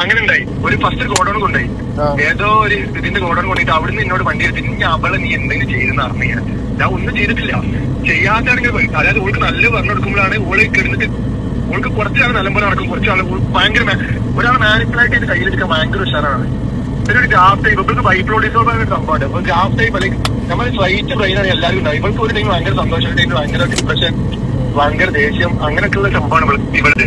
അങ്ങനെ ഉണ്ടായി. ഒരു ഫസ്റ്റ് ഗോഡൌൺ കൊണ്ടായി. ഏതോ ഒരു ഇതിന്റെ ഗോഡൌൺ കൊണ്ടിട്ട് അവിടുന്ന് എന്നോട് വണ്ടി എടുത്ത് ഇനി അവളെ നീ എന്തെങ്കിലും ചെയ്തെന്ന് അറിഞ്ഞ ഞാൻ. ഒന്നും ചെയ്തിട്ടില്ല. ചെയ്യാത്താണെങ്കിൽ പോയി. അതായത് ഓൾക്ക് നല്ല പറഞ്ഞു കൊടുക്കുമ്പോഴാണ് ഓൾ കിടന്നിട്ട് ഓൾക്ക് കുറച്ചാൾ നല്ലപോലെ നടക്കും. കുറച്ചാൾ ഭയങ്കര ഒരാൾ മാനിപ്പുലേറ്റ് ചെയ്ത് കയ്യിലെടുക്കാൻ ഭയങ്കര ഉഷാറാണ്. ഒരു ഗ്രാഫ് ടൈപ്പ് ഇവർക്ക് ബൈപ്ലോഡിസോൾ ഒരു സംഭവമാണ്. അപ്പൊ ഗ്രാഫ് ടൈപ്പ് അല്ലെങ്കിൽ നമ്മൾ സ്ട്രൈറ്റ് ബ്രെയിനാണ് എല്ലാവരും ഉണ്ടാവും ഇവൾക്ക് ഒരു ടൈം ഭയങ്കര സന്തോഷം ഭയങ്കര ഡിപ്രഷൻ ഭയങ്കര ദേഷ്യം അങ്ങനെയൊക്കെയുള്ള സംഭവമാണ് ഇവളുടെ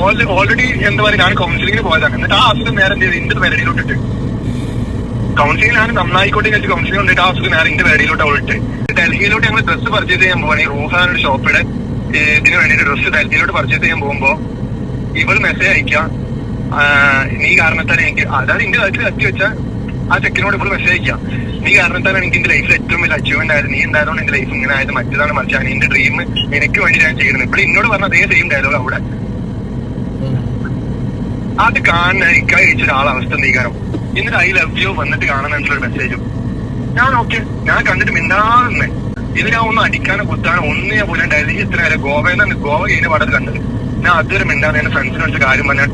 ഓൾറെഡി എന്താ പറയുക ഞാൻ കൗൺസിലിംഗിന് പോയതാണ്. എന്നിട്ട് ആ അസുഖം നേരെ എന്ത് ചെയ്തു? എന്റെ പേരടിയിലോട്ടിട്ട് കൗൺസിലിംഗ് ഞാൻ നന്നായിക്കോട്ടെ വെച്ച് കൗൺസിലിംഗ് കൊണ്ടിട്ട് ആ അസുഖം നേരെ ഇന്റെ പേരടിയിലോട്ട് അവളിട്ട് ഡൽഹിയിലോട്ട് ഞങ്ങൾ ഡ്രസ്സ് പർച്ചേസ് ചെയ്യാൻ പോവാണ്. ഈ റൂഹാൻ ഒരു ഷോപ്പിടെ ഇതിന് വേണ്ടിയിട്ട് ഡ്രസ്സ് ഡൽഹിയിലോട്ട് പർച്ചേസ് ചെയ്യാൻ പോകുമ്പോ ഇവൾ മെസ്സേജ് അയക്കാം നീ കാരണത്താൽ എനിക്ക് അതായത് ഇന്റെ കാര്യത്തിൽ കത്തി വെച്ച ആ ചെക്കിനോട് ഇവൾ മെസ്സേജ് അയക്കാം നീ കാരണത്താൽ എനിക്ക് എന്റെ ലൈഫിൽ ഏറ്റവും വലിയ അച്ചീവ്മെന്റ് ആയത്. നീ ഉണ്ടായതുകൊണ്ട് എന്റെ ലൈഫ് ഇങ്ങനെ ആയത്? മറ്റേതാണ് മറിച്ചാണ് എന്റെ ഡ്രീം എനിക്ക് വേണ്ടി ഞാൻ ചെയ്യുന്നത് ഇപ്പോൾ എന്നോട് പറഞ്ഞ അതേ സെയിം ഡയലോഗ് അവിടെ. അത് കാണുന്ന ഇക്ക കഴിച്ച ഒരാളവസ്ഥ നീക്കാരം എന്നിട്ട് ഐ ലവ് യു വന്നിട്ട് കാണുന്ന മെസ്സേജും ഞാൻ ഓക്കെ ഞാൻ കണ്ടിട്ട് മിണ്ടാതെ ഇത് ഞാൻ ഒന്ന് അടിക്കാനോ കുത്താനോ ഒന്നും ഞാൻ പോലും ഡൽഹി ഇത്ര നേരം എന്നാണ് ഗോവ കഴിഞ്ഞ പാടത്ത് കണ്ടത്. ഞാൻ അതുവരെ മിണ്ടാതെ എന്റെ ഫ്രണ്ട്സിനെ കാര്യം പറഞ്ഞാൽ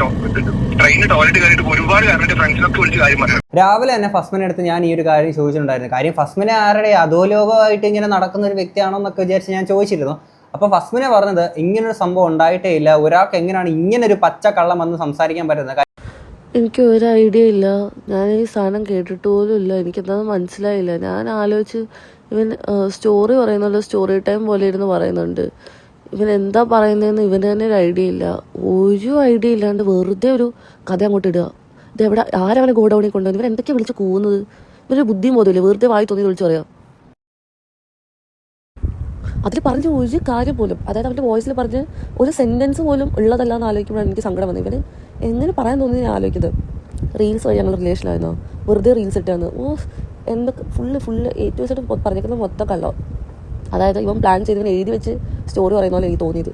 ട്രെയിനിൽ ടോയ്ലറ്റ് കയറിയിട്ട് ഒരുപാട് കാര്യം ഫ്രണ്ട്സിനൊക്കെ വിളിച്ച് കാര്യം പറഞ്ഞു. രാവിലെ തന്നെ ഫസ്മിനെ അടുത്ത് ഞാൻ ഈ ഒരു കാര്യം ചോദിച്ചിട്ടുണ്ടായിരുന്നു. കാര്യം ഫസ്മിനെ ആരുടെ അധോലോകമായിട്ട് ഇങ്ങനെ നടക്കുന്ന ഒരു വ്യക്തിയാണോ എന്നൊക്കെ വിചാരിച്ച് ഞാൻ ചോദിച്ചിരുന്നു. അപ്പൊ ഫസ്മിനെ പറഞ്ഞത് ഇങ്ങനൊരു സംഭവം ഉണ്ടായിട്ടേ ഇല്ല. ഒരാൾക്ക് എങ്ങനെയാണ് ഒരു പച്ച കള്ളം വന്ന് സംസാരിക്കാൻ പറ്റുന്നത്? എനിക്ക് ഒരു ഐഡിയ ഇല്ല. ഞാൻ ഈ സാധനം കേട്ടിട്ട് പോലും ഇല്ല. എനിക്കെന്താന്ന് മനസ്സിലായില്ല. ഞാൻ ആലോചിച്ച് ഇവൻ സ്റ്റോറി പറയുന്നുണ്ട്. സ്റ്റോറി ടൈം പോലെ ഇരുന്ന് പറയുന്നുണ്ട്. ഇവൻ എന്താ പറയുന്നതെന്ന് ഇവന് തന്നെ ഒരു ഐഡിയ ഇല്ല. ഒരു ഐഡിയ ഇല്ലാണ്ട് വെറുതെ ഒരു കഥ അങ്ങോട്ട് ഇടുക. ഇത് എവിടെ ആരവനെ ഗോഡൌണിൽ കൊണ്ടുവന്നു ഇവൻ എന്തൊക്കെയാണ് വിളിച്ച് കൂവുന്നത്? ഇവനൊരു ബുദ്ധിയും വെറുതെ വായി തോന്നി വിളിച്ചു പറയാം. അതിൽ പറഞ്ഞ ഒരു കാര്യം പോലും അതായത് അവന്റെ വോയിസിൽ പറഞ്ഞ് ഒരു സെന്റൻസ് പോലും ഉള്ളതല്ല എന്ന് ആലോചിക്കുമ്പോഴാണ് എനിക്ക് സങ്കടം വന്നത്. ഇവന് എങ്ങനെ പറയാൻ തോന്നി ഞാൻ ആലോചിക്കുന്നത്? റീൽസ് വഴി ഞങ്ങൾ റിലേഷനായിരുന്നോ വെറുതെ റീൽസ് ഇട്ടാന്ന് ഓ എന്തൊക്കെ ഫുള്ള് ഫുള്ള് ഏറ്റവും വെച്ചിട്ട് പറഞ്ഞേക്കുന്നത് മൊത്തം കള്ളോ. അതായത് ഇവൻ പ്ലാൻ ചെയ്ത് ഇവൻ എഴുതി വെച്ച് സ്റ്റോറി പറയുന്ന പോലെ എനിക്ക് തോന്നിയത്.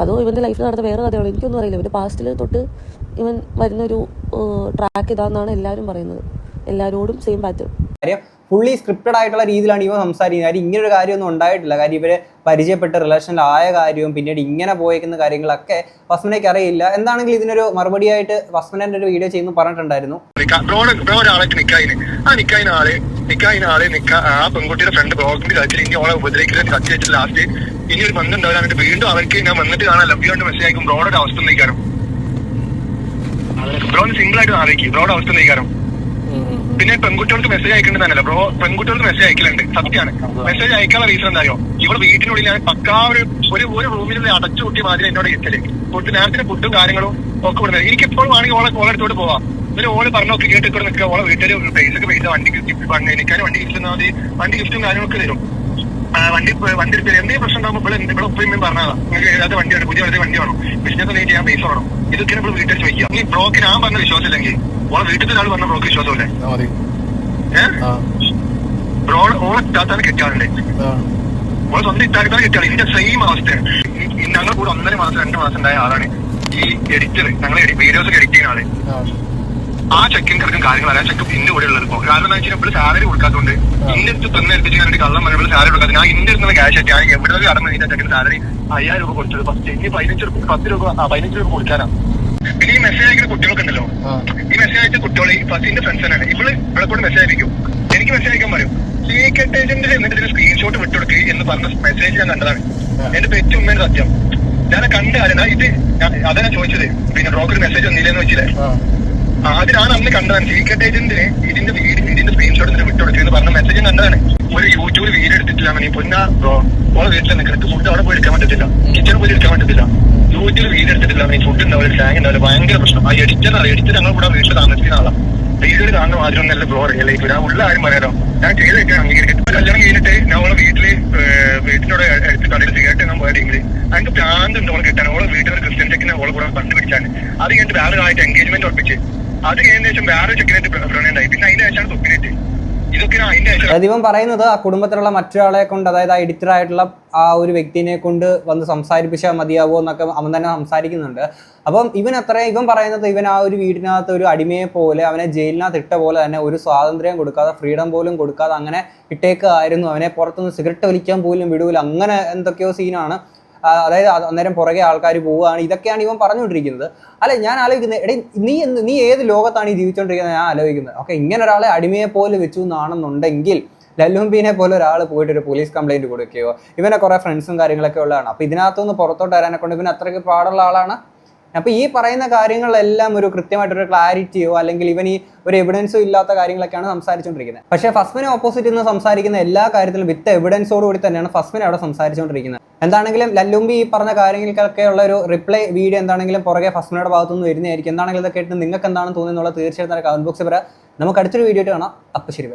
അതോ ഇവന്റെ ലൈഫിൽ നടന്ന വേറെ കഥയാണോ? എനിക്കൊന്നും അറിയില്ല. ഇവന്റെ പാസ്റ്റിൽ തൊട്ട് ഇവൻ വരുന്നൊരു ട്രാക്ക് ഇതാണെന്നാണ് എല്ലാവരും പറയുന്നത്. എല്ലാവരോടും സെയിം പാറ്റേൺ കാര്യം ഫുള്ളി സ്ക്രിപ്റ്റഡ് ആയിട്ടുള്ള രീതിയിലാണ് ഇവ സംസാരിക്കുന്നത്. കാര്യം ഇങ്ങനെ ഒരു കാര്യമൊന്നും ഉണ്ടായിട്ടില്ല. കാര്യം ഇവർ പരിചയപ്പെട്ട റിലേഷനിലായ കാര്യവും പിന്നീട് ഇങ്ങനെ പോയേക്കുന്ന കാര്യങ്ങളൊക്കെ വസ്മനയ്ക്ക് അറിയില്ല. എന്താണെങ്കിലും ഇതിനൊരു മറുപടിയായിട്ട് വസ്മനന്റെ ഒരു വീഡിയോ ചെയ്യുന്നു പറഞ്ഞിട്ടുണ്ടായിരുന്നു. ആ ഫ്രണ്ട് ഓളെ കത്തി വെച്ചിട്ട് ലാസ്റ്റ് വീണ്ടും ഞാൻ വന്നിട്ട് മെസ്സേജ് അയക്കും ബ്രോയുടെ അവസ്ഥ നീക്കാനും ബ്രോ സിംഗിൾ ആയിട്ട് ബ്രോയുടെ അവസ്ഥ നീക്കാരം പിന്നെ പെൺകുട്ടികൾക്ക് മെസ്സേജ് അയക്കേണ്ടതല്ല ബ്രോ പെൺകുട്ടികൾക്ക് മെസ്സേജ് അയക്കലുണ്ട്. സത്യമാണ്. മെസ്സേജ് അയക്കാനുള്ള റീസൺ എന്തായോ ഇവൾ ഞാൻ പക്കാ ഒരു ഒരു ഒരു റൂമിൽ അടച്ചു കൂട്ടി മാതിരി എന്നോട് എത്തൽ ഫുഡ് നേരത്തെ ഫുഡും കാര്യങ്ങളും ഒക്കെ വിടുന്നത് എനിക്ക് എപ്പോഴും വേണമെങ്കിൽ ഓളെ ഓളെ അടുത്തോട്ട് പോവാം. ഒരു ഓൾ പറഞ്ഞൊക്കെ കേട്ട് ഇവിടെ നിൽക്കുക. ഓളെ വീട്ടിൽ പൈസ ഒക്കെ പൈസ വണ്ടി ഗിഫ്റ്റ് വണ്ടി എനിക്കാൻ വണ്ടി ഗിഫ്റ്റ് മതി. വണ്ടി ഗിഫ്റ്റും കാര്യങ്ങളൊക്കെ തരും. വണ്ടി വണ്ടി എടുത്ത് എന്തെങ്കിലും പ്രശ്നം ഉണ്ടാകുമ്പോൾ ഇവിടെ ഇവിടെ ഉപ്പയും പറഞ്ഞതാ. നിങ്ങൾക്ക് വണ്ടിയാണ് പുതിയ വണ്ടി വണ്ടി വേണം ബിസിനസ് നീ ചെയ്യാൻ പൈസ വേണം. ഇതൊക്കെ നമ്മൾ വീട്ടിൽ ചോദിക്കുക. ഈ ബ്രോക്ക് ഞാൻ പറഞ്ഞ വിശ്വാസമില്ലെങ്കിൽ ഓളെ വീട്ടിൽ ഒരാൾ പറഞ്ഞ ബ്രോക്ക് വിശ്വാസമല്ലേ? ഏഹ് ആ. ബ്രോ ഓളെ ഇത്താത്താനെ കെട്ടാറുണ്ട് ആ. ഓളെ സ്വന്തം ഇത്താത്താനെ കെട്ടാണ് ഇതിന്റെ സെയിം അവസ്ഥയാണ് ഞങ്ങൾ കൂടെ ഒന്നര മാസം രണ്ട് മാസം ഉണ്ടായ ആളാണ് ഈ എഡിറ്റർ ഞങ്ങൾ വീഡിയോസ് ഒക്കെ എഡിറ്റ് ചെയ്യുന്ന ആൾ. ആ. ചെക്കിൻ കിടക്കും കാര്യങ്ങൾ ആ ചെക്ക് ഇന്ന് ഉള്ളത് കാരണം എന്താ വെച്ചാൽ ഇവിടെ സാലറി കൊടുക്കാത്തതുകൊണ്ട് ഇന്റെ അടുത്ത് തന്നേൽപ്പിച്ച് ഞാൻ കള്ളം പറഞ്ഞ സാലറി കൊടുക്കാതെ ഞാൻ ഇന്റെ അടുത്തുള്ള ക്യാഷ് ആയിട്ട് ഞാൻ എവിടെ കടന്നു കഴിഞ്ഞാൽ ചെക്കിന് സാലറി അയ്യായിരം രൂപ കൊടുത്തത്. ഫസ്റ്റ് ഇനി പതിനഞ്ച് രൂപ പത്ത് രൂപ പതിനഞ്ച് രൂപ കൊടുക്കാനാ. പിന്നെ ഈ മെസ്സേജ് അയക്കുന്ന കുട്ടികൾക്കുണ്ടല്ലോ. ഉണ്ടല്ലോ ഈ മെസ്സേജ് അയച്ച കുട്ടികൾ ഫസ്റ്റിന്റെ ഫ്രണ്ട്സ് തന്നെയാണ്. ഇവൾ ഇവിടെ കൂടെ മെസ്സേജ് അയക്കും. എനിക്ക് മെസ്സേജ് അയക്കാൻ പറയും. സീക്രട്ട് ഏജന്റിൽ എന്നിട്ട് ഇതിന് സ്ക്രീൻഷോട്ട് വിട്ടുകൊടുക്കുക എന്ന് പറഞ്ഞ മെസ്സേജ് ഞാൻ കണ്ടതാണ്. എന്റെ പെറ്റ് ഉമ്മേന്റെ സത്യം. ഞാൻ കണ്ട കാര്യം ഇത് അതാ ഞാൻ ചോദിച്ചത്. പിന്നെ ബ്രോക്കർ മെസ്സേജ് ഒന്നില്ലെന്ന് വെച്ചില്ലേ അത് ഞാൻ അന്ന് കണ്ടതാണ്. സീക്രട്ട് ഏജന്റിന് ഇതിന്റെ വീട് ഇതിന്റെ സ്ക്രീൻഷോട്ട് ഇതിന് വിട്ടുകൊടുക്കുക എന്ന് പറഞ്ഞ മെസ്സേജ് കണ്ടതാണ്. ഒരു യൂട്യൂബിൽ വീഡിയോ എടുത്തിട്ടില്ല മണി പൊന്നാ ബ്രോ. ഓളെ വീട്ടിൽ നിനക്ക് ഫുഡ് അവിടെ പോയി എടുക്കാൻ പറ്റത്തില്ല. കിച്ചണിൽ പോയി എടുക്കാൻ പറ്റത്തില്ല. യൂട്യൂബിൽ വീട് എടുത്തിട്ടില്ല. നീ ഫുഡ് ഉണ്ടാവില്ല ടാങ്ക് ഉണ്ടാവില്ല ഭയങ്കര പ്രശ്നം. ആ എഡിറ്റർ എഡിറ്റർ ഞങ്ങൾ ഇവിടെ വീട്ടിൽ താമസിക്കുന്ന ആളാണ് വീട്ടിൽ കാണുന്ന മാതിരി ഒന്നല്ല ബ്രോ റിയലൈഫ് ഞാൻ ഉള്ള ആരും പറയാലോ. ഞാൻ ചെയ്തൊക്കെ അംഗീകരിക്കും ഇപ്പൊ കല്യാണം കഴിഞ്ഞിട്ട് ഓളെ വീട്ടിൽ വീട്ടിനോട് അടുത്ത് കടയിൽ സിഗരറ്റ് ഞാൻ പോയ ടീമിൽ അതിന്റെ പ്രാന്ത് ഉണ്ട് ഓളെ കിട്ടാൻ. ഓളെ വീട്ടിൽ ക്രിസ്ത്യൻ ചെക്കിനെ ഓളെ കൂടെ കണ്ടുപിടിച്ചാണ് അത് കഴിഞ്ഞിട്ട് വേറെ ആയിട്ട് എൻഗേജ്മെന്റ് ഉറപ്പിച്ച്. അത് കഴിഞ്ഞ ശേഷം വേറെ ചെക്കിനായിട്ട് പ്രണയം ഉണ്ടായി. പിന്നെ അതിന്റെ ശേഷമാണ് തൊപ്പിനേറ്റ്. അതായത് ഇവൻ പറയുന്നത് ആ കുടുംബത്തിലുള്ള മറ്റൊരാളെ കൊണ്ട് അതായത് ആ എഡിറ്റർ ആയിട്ടുള്ള ആ ഒരു വ്യക്തിനെ കൊണ്ട് വന്ന് സംസാരിപ്പിച്ചാൽ മതിയാവോ എന്നൊക്കെ അവൻ തന്നെ സംസാരിക്കുന്നുണ്ട്. അപ്പം ഇവൻ അത്ര ഇവൻ പറയുന്നത് ഇവൻ ആ ഒരു വീടിനകത്ത് ഒരു അടിമയെ പോലെ അവനെ ജയിലിനകത്ത് ഇട്ട പോലെ തന്നെ ഒരു സ്വാതന്ത്ര്യം കൊടുക്കാതെ ഫ്രീഡം പോലും കൊടുക്കാതെ അങ്ങനെ ഇട്ടേക്കായിരുന്നു. അവനെ പുറത്തുനിന്ന് സിഗരറ്റ് വലിക്കാൻ പോലും വിടൂല. അങ്ങനെ എന്തൊക്കെയോ സീനാണ് അതായത് അത് അന്നേരം പുറകെ ആൾക്കാർ പോവുകയാണ്. ഇതൊക്കെയാണ് ഇവൻ പറഞ്ഞുകൊണ്ടിരിക്കുന്നത്. അല്ലെ ഞാൻ ആലോചിക്കുന്നത് എടേ നീ എന്ത് നീ ഏത് ലോകത്താണ് ഈ ജീവിച്ചുകൊണ്ടിരിക്കുന്നത് ഞാൻ ആലോചിക്കുന്നത്. ഓക്കെ ഇങ്ങനെ ഒരാളെ അടിമയെ പോലെ വെച്ചു എന്നാണെന്നുണ്ടെങ്കിൽ ലല്ലുംബീനെ പോലെ ഒരാൾ പോയിട്ട് ഒരു പോലീസ് കംപ്ലൈന്റ് കൊടുക്കുകയോ ഇവനെ കുറേ ഫ്രണ്ട്സും കാര്യങ്ങളൊക്കെ ഉള്ളതാണ്. അപ്പൊ ഇതിനകത്തുനിന്ന് പുറത്തോട്ട് വരാനെ കൊണ്ട് ഇവൻ അത്രയ്ക്ക് പാടുള്ള ആളാണ് അപ്പൊ ഈ പറയുന്ന കാര്യങ്ങളെല്ലാം ഒരു കൃത്യമായിട്ടൊരു ക്ലാരിറ്റിയോ അല്ലെങ്കിൽ ഇവൻ ഈ ഒരു എവിഡൻസോ ഇല്ലാത്ത കാര്യങ്ങളൊക്കെയാണ് സംസാരിച്ചുകൊണ്ടിരിക്കുന്നത് പക്ഷേ ഫസ്മിനെ ഓപ്പോസിറ്റ് നിന്ന് സംസാരിക്കുന്ന എല്ലാ കാര്യത്തിലും വിത്ത് എവിഡൻസോട് കൂടി തന്നെയാണ് ഫസ്മിൻ അവിടെ സംസാരിച്ചുകൊണ്ടിരിക്കുന്നത് എന്താണെങ്കിലും ലല്ലുമ്പി ഈ പറഞ്ഞ കാര്യങ്ങൾക്കൊക്കെ ഉള്ള ഒരു റിപ്ലൈ വീഡിയോ എന്താണെങ്കിലും പുറകെ ഫസ്മിനയുടെ ഭാഗത്തുനിന്ന് വരുന്നതായിരിക്കും. എന്താണെങ്കിലും ഇതൊക്കെ കേട്ട് നിങ്ങൾക്ക് എന്താണ് തോന്നുന്നത് തീർച്ചയായിട്ടും കമന്റ് ബോക്സിൽ പറയാം നമുക്ക് അടുത്തൊരു വീഡിയോ കാണാം. അപ്പോൾ ശരി.